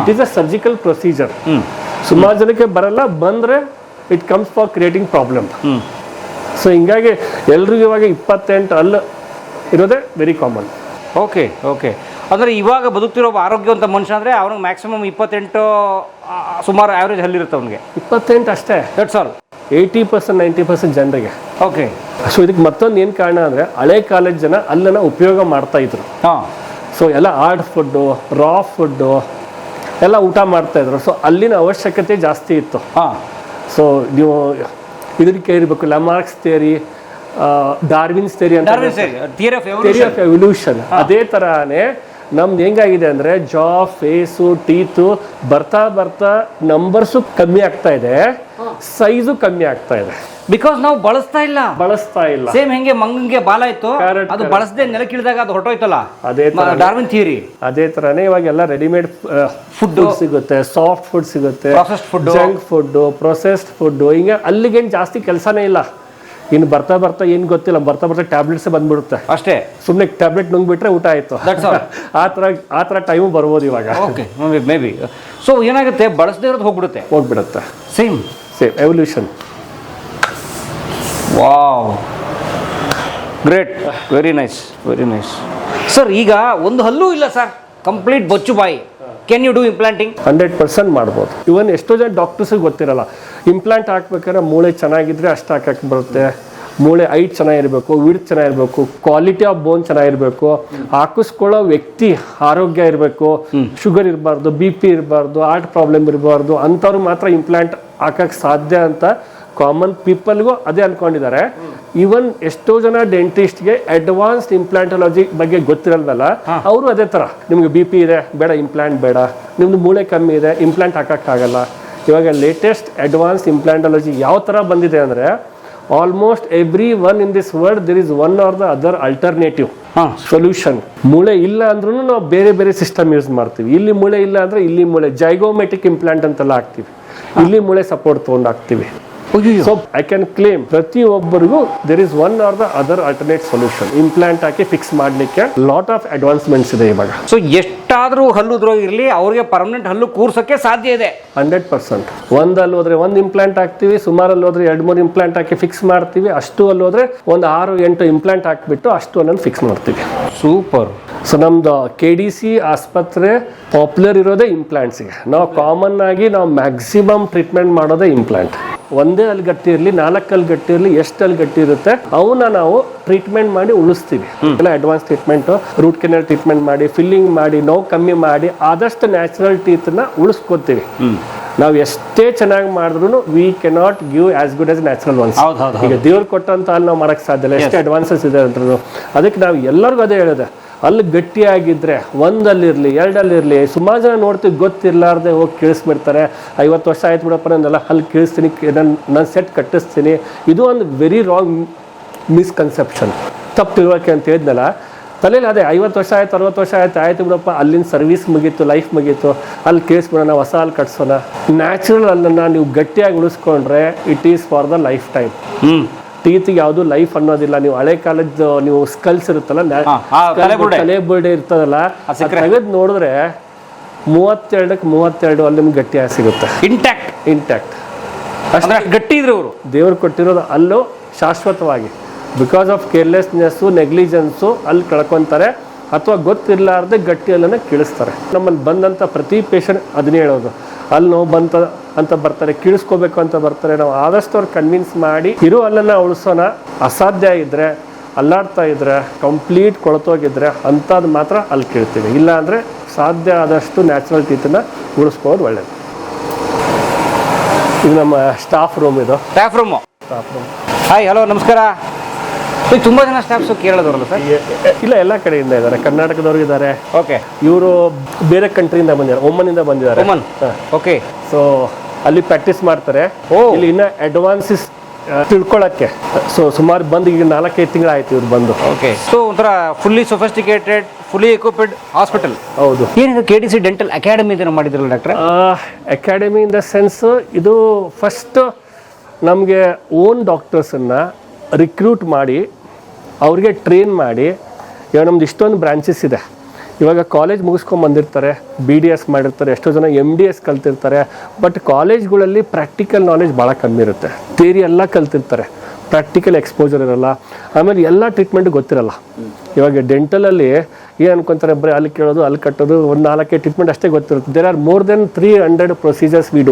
It is a surgical procedure ಸುಮಾರು ಜನಕ್ಕೆ ಬರಲ್ಲ ಬಂದ್ರೆ it comes for creating problem so ಹಿಂಗಾಗಿ ಎಲ್ರಿಗೂ ಇವಾಗ ಇಪ್ಪತ್ತೆಂಟು ಅಲ್ಲ ಇರೋದೇ ವೆರಿ ಕಾಮನ್ ಓಕೆ ಓಕೆ ಅಂದರೆ ಇವಾಗ ಬದುಕ್ತಿರೋ ಒಬ್ಬ ಆರೋಗ್ಯವಂತ ಮನುಷ್ಯ ಅಂದರೆ ಅವ್ನಿಗೆ ಮ್ಯಾಕ್ಸಿಮಮ್ ಇಪ್ಪತ್ತೆಂಟು ಸುಮಾರು ಆ್ಯಾವ್ರೇಜ್ ಹಲ್ಲಿರುತ್ತೆ ಅವನಿಗೆ. ಇಪ್ಪತ್ತೆಂಟು ಅಷ್ಟೇ. That's all eighty percent ninety percent ಜನರಿಗೆ. ಓಕೆ ಸೊ ಇದಕ್ಕೆ ಮತ್ತೊಂದು ಏನು ಕಾರಣ ಅಂದರೆ ಹಳೆ ಕಾಲೇಜ್ ಜನ ಅಲ್ಲನ ಉಪಯೋಗ ಮಾಡ್ತಾ ಇದ್ರು. ಹಾಂ. ಸೊ ಎಲ್ಲ ಹಾರ್ಡ್ ಫುಡ್ಡು ರಾ ಫುಡ್ಡು ಎಲ್ಲ ಊಟ ಮಾಡ್ತಾ ಇದ್ರು. ಸೊ ಅಲ್ಲಿನ ಅವಶ್ಯಕತೆ ಜಾಸ್ತಿ ಇತ್ತು. ಹಾಂ. ಸೊ ನೀವು ಇದಕ್ಕೆ ಇರಬೇಕು ಲಮಾರ್ಕ್ಸ್ ಥಿಯರಿ ಡಾರ್ವಿನ್ಸ್ ಥಿಯರಿ ಅಂತ ಥಿಯರಿ ಆಫ್ ಎವಲ್ಯೂಷನ್ ಅದೇ ಥರನೇ ನಮ್ದು ಹೆಂಗಾಗಿದೆ ಅಂದ್ರೆ ಜಾ ಫೇಸು ಟೀತು ಬರ್ತಾ ಬರ್ತಾ ನಂಬರ್ಸು ಕಮ್ಮಿ ಆಗ್ತಾ ಇದೆ ಸೈಜು ಕಮ್ಮಿ ಆಗ್ತಾ ಇದೆ. ಬಿಕಾಸ್ ನಾವು ಬಳಸ್ತಾ ಇಲ್ಲ. ಬಳಸ್ತಾ ಇಲ್ಲ. ಸೇಮ್ ಹೆಂಗೆ ಮಂಗಂಗೆ ಬಾಲ ಇತ್ತು. Correct, ಅದು. ಬಳಸದೆ ನೆಲಕ್ಕಿಳಿದಾಗ ಅದು ಹೊರಟೋಯ್ತಲ್ಲ? ಅದೇ ತರ ಡಾರ್ವಿನ್ ಥಿಯರಿ ಅದೇ ತರನೇ ಇವಾಗ ಎಲ್ಲ ರೆಡಿಮೇಡ್ ಫುಡ್ ಸಿಗುತ್ತೆ. ಸಾಫ್ಟ್ ಫುಡ್ ಸಿಗುತ್ತೆ. Processed food. Junk food processed food ಹಿಂಗೆ ಅಲ್ಲಿಗೇನು ಜಾಸ್ತಿ ಕೆಲಸನೇ ಇಲ್ಲ. ಇನ್ನು ಬರ್ತಾ ಬರ್ತಾ ಏನು ಗೊತ್ತಿಲ್ಲ. ಬರ್ತಾ ಬರ್ತಾ ಟ್ಯಾಬ್ಲೆಟ್ಸ್ ಬಂದ್ಬಿಡುತ್ತೆ. ಅಷ್ಟೇ. ಸುಮ್ಮನೆ ಟ್ಯಾಬ್ಲೆಟ್ ನುಂಗ್ಬಿಟ್ರೆ ಊಟ ಆಯ್ತು. That's all. <laughs> ಆ ಥರ ಆ ಥರ ಟೈಮು ಬರ್ಬೋದು ಇವಾಗ. ಓಕೆ ಮೇ ಬಿ ಸೊ ಏನಾಗುತ್ತೆ? ಬಳಸದೇ ಇರೋದು ಹೋಗ್ಬಿಡುತ್ತೆ. ಹೋಗ್ಬಿಡುತ್ತೆ. Same same evolution wow. Great. Very nice very nice. Sir ಈಗ ಒಂದು ಹಲ್ಲೂ ಇಲ್ಲ ಸರ್. ಕಂಪ್ಲೀಟ್ ಬೊಚ್ಚು ಬಾಯಿ. Can you do implanting hundred percent ಮಾಡ್ಬೋದು. ಇವನ್ ಎಷ್ಟೋ ಜನ ಡಾಕ್ಟರ್ಸಿಗೆ ಗೊತ್ತಿರಲ್ಲ. ಇಂಪ್ಲಾಂಟ್ ಹಾಕ್ಬೇಕಾದ್ರೆ ಮೂಳೆ ಚೆನ್ನಾಗಿದ್ರೆ ಅಷ್ಟು ಹಾಕಕ್ಕೆ ಬರುತ್ತೆ. ಮೂಳೆ ಐಟ್ ಚೆನ್ನಾಗಿರಬೇಕು ವಿಡ್ ಚೆನ್ನಾಗಿರ್ಬೇಕು ಕ್ವಾಲಿಟಿ ಆಫ್ ಬೋನ್ ಚೆನ್ನಾಗಿರಬೇಕು. ಹಾಕಿಸ್ಕೊಳ್ಳೋ ವ್ಯಕ್ತಿ ಆರೋಗ್ಯ ಇರಬೇಕು. ಶುಗರ್ ಇರಬಾರ್ದು ಬಿ ಪಿ ಇರಬಾರ್ದು ಹಾರ್ಟ್ ಪ್ರಾಬ್ಲಮ್ ಇರಬಾರ್ದು ಅಂಥವ್ರು ಮಾತ್ರ ಇಂಪ್ಲಾಂಟ್ ಹಾಕಕ್ಕೆ ಸಾಧ್ಯ ಅಂತ ಕಾಮನ್ ಪೀಪಲ್ಗೂ ಅದೇ ಅನ್ಕೊಂಡಿದ್ದಾರೆ. ಈವನ್ ಎಷ್ಟೋ ಜನ ಡೆಂಟಿಸ್ಟ್ಗೆ ಅಡ್ವಾನ್ಸ್ಡ್ ಇಂಪ್ಲಾಂಟಾಲಜಿ ಬಗ್ಗೆ ಗೊತ್ತಿರಲ್ವಲ್ಲ ಅವರು ಅದೇ ಥರ ನಿಮಗೆ ಬಿ ಪಿ ಇದೆ ಬೇಡ ಇಂಪ್ಲಾಂಟ್ ಬೇಡ. ನಿಮ್ದು ಮೂಳೆ ಕಮ್ಮಿ ಇದೆ ಇಂಪ್ಲಾಂಟ್ ಹಾಕೋಕ್ಕಾಗಲ್ಲ. ಇವಾಗ ಲೇಟೆಸ್ಟ್ ಅಡ್ವಾನ್ಸ್ ಇಂಪ್ಲಾಂಟಾಲಜಿ ಯಾವ ಥರ ಬಂದಿದೆ ಅಂದರೆ almost everyone in this world there is one or the other alternative solution ಮೂಳೆ ಇಲ್ಲ ಅಂದ್ರೂ ನಾವು ಬೇರೆ ಬೇರೆ ಸಿಸ್ಟಮ್ ಯೂಸ್ ಮಾಡ್ತೀವಿ. ಇಲ್ಲಿ ಮೂಳೆ ಇಲ್ಲ ಅಂದ್ರೆ ಇಲ್ಲಿ ಮೂಳೆ ಜೈಗೋಮೆಟಿಕ್ ಇಂಪ್ಲಾಂಟ್ ಅಂತೆಲ್ಲ ಹಾಕ್ತೀವಿ. ಇಲ್ಲಿ ಮೂಳೆ ಸಪೋರ್ಟ್ ತೊಗೊಂಡು ಹಾಕ್ತೀವಿ. ಸೊ ಐ ಕ್ಯಾನ್ ಕ್ಲೇಮ್ ಪ್ರತಿಯೊಬ್ಬರಿಗೂ there is one or the other alternate solution implant hockey fix ಮಾಡಲಿಕ್ಕೆ ಲಾಟ್ ಆಫ್ ಅಡ್ವಾನ್ಸ್ಮೆಂಟ್ಸ್ ಇದೆ ಇವಾಗ. ಸೊ ಎಷ್ಟಾದರೂ ಹಲ್ಲು ಉದ್ರೋ ಇರಲಿ ಅವ್ರಿಗೆ ಪರ್ಮನೆಂಟ್ ಹಲ್ಲು ಕೂರ್ಸೋಕ್ಕೆ ಸಾಧ್ಯ ಇದೆ. Hundred percent. ಒಂದಲ್ಲಿ ಹೋದ್ರೆ ಒಂದು ಇಂಪ್ಲಾಂಟ್ ಹಾಕ್ತಿವಿ ಸುಮಾರಲ್ಲಿ ಹೋದ್ರೆ ಎರಡು ಮೂರು ಇಂಪ್ಲಾಂಟ್ ಹಾಕಿ ಫಿಕ್ಸ್ ಮಾಡ್ತೀವಿ ಅಷ್ಟು ಅಲ್ಲಿ ಹೋದ್ರೆ ಒಂದು ಆರು ಎಂಟು ಇಂಪ್ಲಾಂಟ್ ಹಾಕ್ಬಿಟ್ಟು ಅಷ್ಟು ಅಲ್ಲೊಂದು ಫಿಕ್ಸ್ ಮಾಡ್ತೀವಿ. ಸೂಪರ್ ಸೊ ನಮ್ದು ಕೆ ಡಿ ಸಿ ಆಸ್ಪತ್ರೆ ಪಾಪ್ಯುಲರ್ ಇರೋದೇ ಇಂಪ್ಲಾಂಟ್ಸ್ಗೆ ನಾವು ಕಾಮನ್ ಆಗಿ ನಾವು ಮ್ಯಾಕ್ಸಿಮಮ್ ಟ್ರೀಟ್ಮೆಂಟ್ ಮಾಡೋದೇ ಇಂಪ್ಲಾಂಟ್ ಒಂದೇ ಅಲ್ಲಿ ಗಟ್ಟಿ ಇರಲಿ ನಾಲ್ಕಲ್ಲಿ ಗಟ್ಟಿ ಇರಲಿ ಎಷ್ಟು ಅಲ್ಲಿ ಗಟ್ಟಿ ಇರುತ್ತೆ ಅವನ್ನ ನಾವು ಟ್ರೀಟ್ಮೆಂಟ್ ಮಾಡಿ ಉಳಿಸ್ತೀವಿ. ಎಲ್ಲ advance treatment root canal treatment ಮಾಡಿ ಫಿಲ್ಲಿಂಗ್ ಮಾಡಿ ನೋವು ಕಮ್ಮಿ ಮಾಡಿ ಆದಷ್ಟು ನ್ಯಾಚುರಲ್ ಟೀತ್ನ ಉಳಿಸ್ಕೊತೀವಿ. ನಾವು ಎಷ್ಟೇ ಚೆನ್ನಾಗಿ ಮಾಡಿದ್ರು we cannot give as good as natural ones ಈಗ ದೇವ್ರು ಕೊಟ್ಟಂತ ಅಲ್ಲಿ ನಾವು ಮಾಡಕ್ ಸಾಧ್ಯ ಇಲ್ಲ. ಎಷ್ಟೇ ಅಡ್ವಾನ್ಸಸ್ ಇದೆ ಅಂತ ಅದಕ್ಕೆ ನಾವು ಎಲ್ಲರಿಗೂ ಅದೇ ಹೇಳಿದೆ. ಅಲ್ಲಿ ಗಟ್ಟಿಯಾಗಿದ್ರೆ ಒಂದಲ್ಲಿರಲಿ, ಎರಡಲ್ಲಿರಲಿ, ಸುಮಾರು ಜನ ನೋಡ್ತೀವಿ, ಗೊತ್ತಿರಲಾರ್ದೆ ಹೋಗಿ ಕೇಳಿಸ್ಬಿಡ್ತಾರೆ. ಐವತ್ತು ವರ್ಷ ಆಯ್ತು ಬಿಡಪ್ಪ, ನಾನೆಲ್ಲ ಅಲ್ಲಿ ಕೇಳಿಸ್ತೀನಿ ನನ್ನ ನನ್ನ ಸೆಟ್ ಕಟ್ಟಿಸ್ತೀನಿ. ಇದು ಒಂದು ವೆರಿ ರಾಂಗ್ ಮಿಸ್ಕನ್ಸೆಪ್ಷನ್ ತಪ್ಪು ತಿಳುವಳಿಕೆ ಅಂತ ಹೇಳಿದ್ನಲ್ಲ ತಲೆಯಲ್ಲಿ ಅದೇ ಐವತ್ತು ವರ್ಷ ಆಯ್ತು, ಅರವತ್ತು ವರ್ಷ ಆಯ್ತು, ಆಯಿತು ಬಿಡಪ್ಪ ಅಲ್ಲಿನ ಸರ್ವಿಸ್ ಮುಗೀತು ಲೈಫ್ ಮುಗೀತು. ಅಲ್ಲಿ ಕೇಳಿಸ್ಬಿಡೋಣ ಹೊಸ ಅಲ್ಲಿ ಕಟ್ಸೋಣ. ನ್ಯಾಚುರಲ್ ಅಲ್ಲನ್ನು ನೀವು ಗಟ್ಟಿಯಾಗಿ ಉಳಿಸ್ಕೊಂಡ್ರೆ it is for the lifetime hmm. ಟೀತಿಗೆ ಯಾವುದು ಲೈಫ್ ಅನ್ನೋದಿಲ್ಲ. ನೀವು ಹಳೆ ಕಾಲದ ನೀವು ಸ್ಕಲ್ಸ್ ಇರುತ್ತಲ್ಲ ತಲೆ ಬುರ್ಡೆ ಇರ್ತದಲ್ಲ ತೆಗೆದು ನೋಡಿದ್ರೆ ಮೂವತ್ತೆರಡಕ್ಕೆ ಮೂವತ್ತೆರಡು ಅಲ್ಲಿ ನಿಮ್ಗೆ ಗಟ್ಟಿಯಾಗಿ ಸಿಗುತ್ತೆ. ಇಂಟ್ಯಾಕ್ಟ್ ಇಂಟ್ಯಾಕ್ಟ್ ಅಷ್ಟೇ. ಗಟ್ಟಿ ಇದ್ರು ಅವರು ದೇವ್ರು ಕೊಟ್ಟಿರೋದು ಅಲ್ಲೂ ಶಾಶ್ವತವಾಗಿ. ಬಿಕಾಸ್ ಆಫ್ ಕೇರ್ಲೆಸ್ನೆಸ್ಸು ನೆಗ್ಲಿಜೆನ್ಸು ಅಲ್ಲಿ ಕಳ್ಕೊತಾರೆ. ಅಥವಾ ಗೊತ್ತಿರಲಾರ್ದೆ ಗಟ್ಟಿ ಅಲ್ಲನ್ನ ಕೀಳಿಸ್ತಾರೆ. ನಮ್ಮಲ್ಲಿ ಬಂದಂಥ ಪ್ರತಿ ಪೇಷಂಟ್ ಅದನ್ನೇ ಹೇಳೋದು. ಅಲ್ಲಿ ನೋವು ಬಂತ ಅಂತ ಬರ್ತಾರೆ ಕೀಳಿಸ್ಕೋಬೇಕು ಅಂತ ಬರ್ತಾರೆ ನಾವು ಆದಷ್ಟು ಅವ್ರು ಕನ್ವಿನ್ಸ್ ಮಾಡಿ ಇರೋ ಅಲ್ಲನ್ನ ಉಳಿಸೋಣ. ಅಸಾಧ್ಯ ಇದ್ದರೆ ಅಲ್ಲಾಡ್ತಾ ಇದ್ರೆ ಕಂಪ್ಲೀಟ್ ಕೊಳತೋಗಿದ್ರೆ ಅಂಥದ್ದು ಮಾತ್ರ ಅಲ್ಲಿ ಕೇಳ್ತೀವಿ. ಇಲ್ಲ ಅಂದರೆ ಸಾಧ್ಯ ಆದಷ್ಟು ನ್ಯಾಚುರಲ್ ಟೀತನ್ನ ಉಳಿಸ್ಕೋದು ಒಳ್ಳೇದು. ಇದು ನಮ್ಮ ಸ್ಟಾಫ್ ರೂಮ್ ಇದು. Staff room staff room hi hello ನಮಸ್ಕಾರ. ಈಗ ತುಂಬ ಜನ ಸ್ಟಾಫ್ಸ್ ಕೇರಳದವರಲ್ಲ ಸರ್? ಇಲ್ಲ ಎಲ್ಲ ಕಡೆಯಿಂದ ಇದ್ದಾರೆ. ಕರ್ನಾಟಕದವರು ಇದ್ದಾರೆ. ಓಕೆ ಇವರು ಬೇರೆ ಕಂಟ್ರಿಯಿಂದ ಬಂದಿದ್ದಾರೆ. ಒಮ್ಮನಿಂದ ಬಂದಿದ್ದಾರೆ. ಒಮನ್. ಓಕೆ ಸೊ ಅಲ್ಲಿ ಪ್ರಾಕ್ಟೀಸ್ ಮಾಡ್ತಾರೆ. ಓ. ಇಲ್ಲಿ ಇನ್ನ ಅಡ್ವಾನ್ಸಸ್ ತಿಳ್ಕೊಳಕ್ಕೆ. ಸೊ ಸುಮಾರು ಬಂದು ಈಗ ನಾಲ್ಕೈದು ತಿಂಗಳಾಯ್ತು ಇವ್ರು ಬಂದು. ಓಕೆ ಸೊ ಒಂಥರ fully sophisticated fully equipped hospital ಹೌದು. ಏನಿದು K D C dental academy ಇದನ್ನು ಮಾಡಿದ್ರಲ್ಲ ಡಾಕ್ಟ್ರೆ ಅಕಾಡೆಮಿ ಇನ್ ದ ಸೆನ್ಸ್ ಇದು ಫಸ್ಟ್ ನಮಗೆ ಓನ್ ಡಾಕ್ಟರ್ಸನ್ನು ರಿಕ್ರೂಟ್ ಮಾಡಿ, ಅವ್ರಿಗೆ ಟ್ರೈನ್ ಮಾಡಿ, ಇವಾಗ ನಮ್ದು ಇಷ್ಟೊಂದು ಬ್ರಾಂಚಸ್ ಇದೆ. ಇವಾಗ ಕಾಲೇಜ್ ಮುಗಿಸ್ಕೊಂಡು ಬಂದಿರ್ತಾರೆ ಬಿ ಡಿ ಎಸ್ ಮಾಡಿರ್ತಾರೆ, ಎಷ್ಟೋ ಜನ ಎಂ ಡಿ ಎಸ್ ಕಲ್ತಿರ್ತಾರೆ ಬಟ್ ಕಾಲೇಜ್ಗಳಲ್ಲಿ ಪ್ರಾಕ್ಟಿಕಲ್ ನಾಲೆಜ್ ಭಾಳ ಕಮ್ಮಿ ಇರುತ್ತೆ. ಥಿಯರಿ ಎಲ್ಲ ಕಲ್ತಿರ್ತಾರೆ. ಪ್ರಾಕ್ಟಿಕಲ್ ಎಕ್ಸ್ಪೋಜರ್ ಇರಲ್ಲ. ಆಮೇಲೆ ಎಲ್ಲ ಟ್ರೀಟ್ಮೆಂಟ್ ಗೊತ್ತಿರಲ್ಲ. ಇವಾಗ ಡೆಂಟಲಲ್ಲಿ ಏನು ಅನ್ಕೊಂತಾರೆ ಬರೀ ಅಲ್ಲಿ ಕೇಳೋದು, ಅಲ್ಲಿ ಕಟ್ಟೋದು, ಒಂದು ನಾಲ್ಕೇ ಟ್ರೀಟ್ಮೆಂಟ್ ಅಷ್ಟೇ ಗೊತ್ತಿರುತ್ತೆ. There are more than three hundred procedures we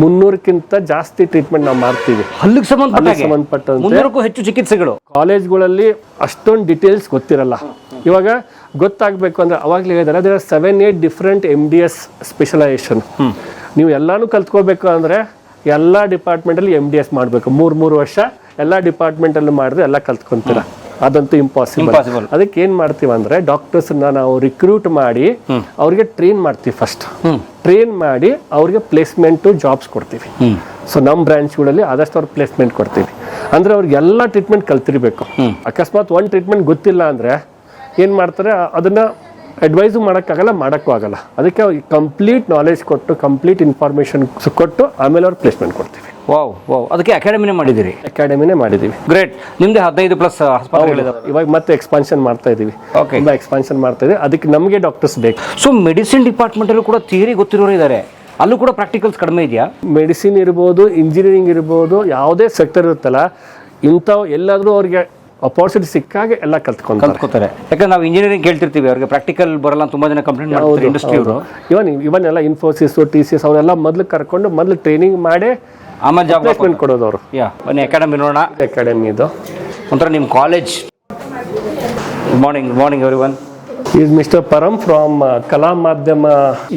ಮುನ್ನೂರಕ್ಕಿಂತ ಜಾಸ್ತಿ ಟ್ರೀಟ್ಮೆಂಟ್ ನಾವು ಮಾಡ್ತೀವಿ. ಹಲ್ಲಿಗೆ ಸಂಬಂಧಪಟ್ಟಂತೆ ಹೆಚ್ಚು ಚಿಕಿತ್ಸೆಗಳು. ಕಾಲೇಜ್ಗಳಲ್ಲಿ ಅಷ್ಟೊಂದು ಡಿಟೇಲ್ಸ್ ಗೊತ್ತಿರಲ್ಲ. ಇವಾಗ ಗೊತ್ತಾಗಬೇಕು ಅಂದ್ರೆ ಅವಾಗಲೇ ಹೇಳಿದಾರೆ ಅದರ seven eight different M D S specialisation ನೀವು ಎಲ್ಲಾನು ಕಲ್ತ್ಕೋಬೇಕು ಅಂದ್ರೆ ಎಲ್ಲ ಡಿಪಾರ್ಟ್ಮೆಂಟಲ್ಲಿ ಎಂ ಡಿ ಎಸ್ ಮಾಡಬೇಕು. ಮೂರು ಮೂರು ವರ್ಷ ಎಲ್ಲ ಡಿಪಾರ್ಟ್ಮೆಂಟಲ್ಲಿ ಮಾಡಿದ್ರೆ ಎಲ್ಲ ಕಲ್ತ್ಕೊಂತೀರ. ಅದಂತೂ ಇಂಪಾಸಿಬಲ್. ಅದಕ್ಕೆ ಏನ್ ಮಾಡ್ತೀವಿ ಅಂದ್ರೆ ಡಾಕ್ಟರ್ಸ್ ನಾವು ರಿಕ್ರೂಟ್ ಮಾಡಿ ಅವ್ರಿಗೆ ಟ್ರೈನ್ ಮಾಡ್ತೀವಿ ಫಸ್ಟ್ ಟ್ರೈನ್ ಮಾಡಿ ಅವ್ರಿಗೆ ಪ್ಲೇಸ್ಮೆಂಟ್ ಜಾಬ್ಸ್ ಕೊಡ್ತೀವಿ. ಸೊ ನಮ್ಮ ಬ್ರಾಂಚ್ಗಳಲ್ಲಿ ಆದಷ್ಟು ಅವ್ರಿಗೆ ಪ್ಲೇಸ್ಮೆಂಟ್ ಕೊಡ್ತೀವಿ. ಅಂದ್ರೆ ಅವ್ರಿಗೆ ಎಲ್ಲ ಟ್ರೀಟ್ಮೆಂಟ್ ಕಲ್ತಿರ್ಬೇಕು. ಅಕಸ್ಮಾತ್ ಒಂದು ಟ್ರೀಟ್ಮೆಂಟ್ ಗೊತ್ತಿಲ್ಲ ಅಂದ್ರೆ ಏನು ಮಾಡ್ತಾರೆ ಅದನ್ನ ಅಡ್ವೈಸ್ ಮಾಡೋಕ್ಕಾಗಲ್ಲ ಮಾಡೋಕ್ಕೂ ಆಗಲ್ಲ. ಅದಕ್ಕೆ ಅವ್ರಿಗೆ ಕಂಪ್ಲೀಟ್ ನಾಲೆಜ್ ಕೊಟ್ಟು ಕಂಪ್ಲೀಟ್ ಇನ್ಫಾರ್ಮೇಷನ್ ಕೊಟ್ಟು ಆಮೇಲೆ ಅವ್ರು ಪ್ಲೇಸ್ಮೆಂಟ್ ಕೊಡ್ತೀವಿ. ವಾವ್ ವಾವ್ ಅದಕ್ಕೆ ಅಕಾಡೆಮಿನೇ ಮಾಡಿದ್ದೀರಿ? ಅಕಾಡೆಮಿನೇ ಮಾಡಿದ್ದೀವಿ. ಗ್ರೇಟ್ ನಿಮ್ದು ಹದಿನೈದು ಪ್ಲಸ್ ಆಸ್ಪತ್ರೆಗಳಿದಾವೆ ಇವಾಗ ಮತ್ತೆ ಎಕ್ಸ್ಪಾನ್ಷನ್ ಮಾಡ್ತಾ ಇದೀವಿ. ಓಕೆ ತುಂಬಾ ಎಕ್ಸ್ಪಾನ್ಷನ್ ಮಾಡ್ತಾ ಇದೀವಿ. ಅದಕ್ಕೆ ನಮಗೆ ಡಾಕ್ಟರ್ಸ್ ಬೇಕು. ಸೊ ಮೆಡಿಸಿನ್ ಡಿಪಾರ್ಟ್ಮೆಂಟಲ್ಲೂ ಕೂಡ ಥಿಯರಿ ಗೊತ್ತಿರೋರು ಇದ್ದಾರೆ ಅಲ್ಲೂ ಕೂಡ ಪ್ರಾಕ್ಟಿಕಲ್ಸ್ ಕಡಿಮೆ ಇದೆಯಾ? ಮೆಡಿಸಿನ್ ಇರ್ಬೋದು ಇಂಜಿನಿಯರಿಂಗ್ ಇರ್ಬೋದು ಯಾವುದೇ ಸೆಕ್ಟರ್ ಇರುತ್ತಲ್ಲ ಇಂಥವು ಎಲ್ಲಾದರೂ ಅವ್ರಿಗೆ ಅಪಾರ್ಚುನಿಟಿ ಸಿಕ್ಕಾಗ ಎಲ್ಲ ಕಲ್ತ್ಕೊಂಡು ಕಲ್ತ್ಕೋತಾರೆ. ಯಾಕಂದ್ರೆ ನಾವು ಇಂಜಿನಿಯರಿಂಗ್ ಕೇಳ್ತಿರ್ತೀವಿ. ಅವ್ರಿಗೆ ಪ್ರಾಕ್ಟಿಕಲ್ ಬರಲ್ಲ ತುಂಬ ಜನ ಕಂಪ್ಲೇಂಟ್ ಮಾಡ್ತಾರೆ ಇಂಡಸ್ಟ್ರಿ ಅವರು. ಇವನ್ ಇವನ್ನೆಲ್ಲ ಇನ್ಫೋಸಿಸ್ ಟಿ ಸಿ ಎಸ್ ಅವರೆಲ್ಲ ಮೊದಲು ಕರ್ಕೊಂಡು ಮೊದಲು ಟ್ರೈನಿಂಗ್ ಮಾಡಿ ಆಮೇಲೆ ಜಾಬ್ ಪ್ಲೇಸ್ಮೆಂಟ್ ಕೊಡೋದು ಅವರು ಯಾ ಬನ್ನಿ ಅಕಾಡೆಮಿ ನೋಡೋಣ ಅಕಾಡೆಮಿ ಇದು ಒಂಥರ ನಿಮ್ಮ college good morning good morning everyone is mister Param from Kala Madhyama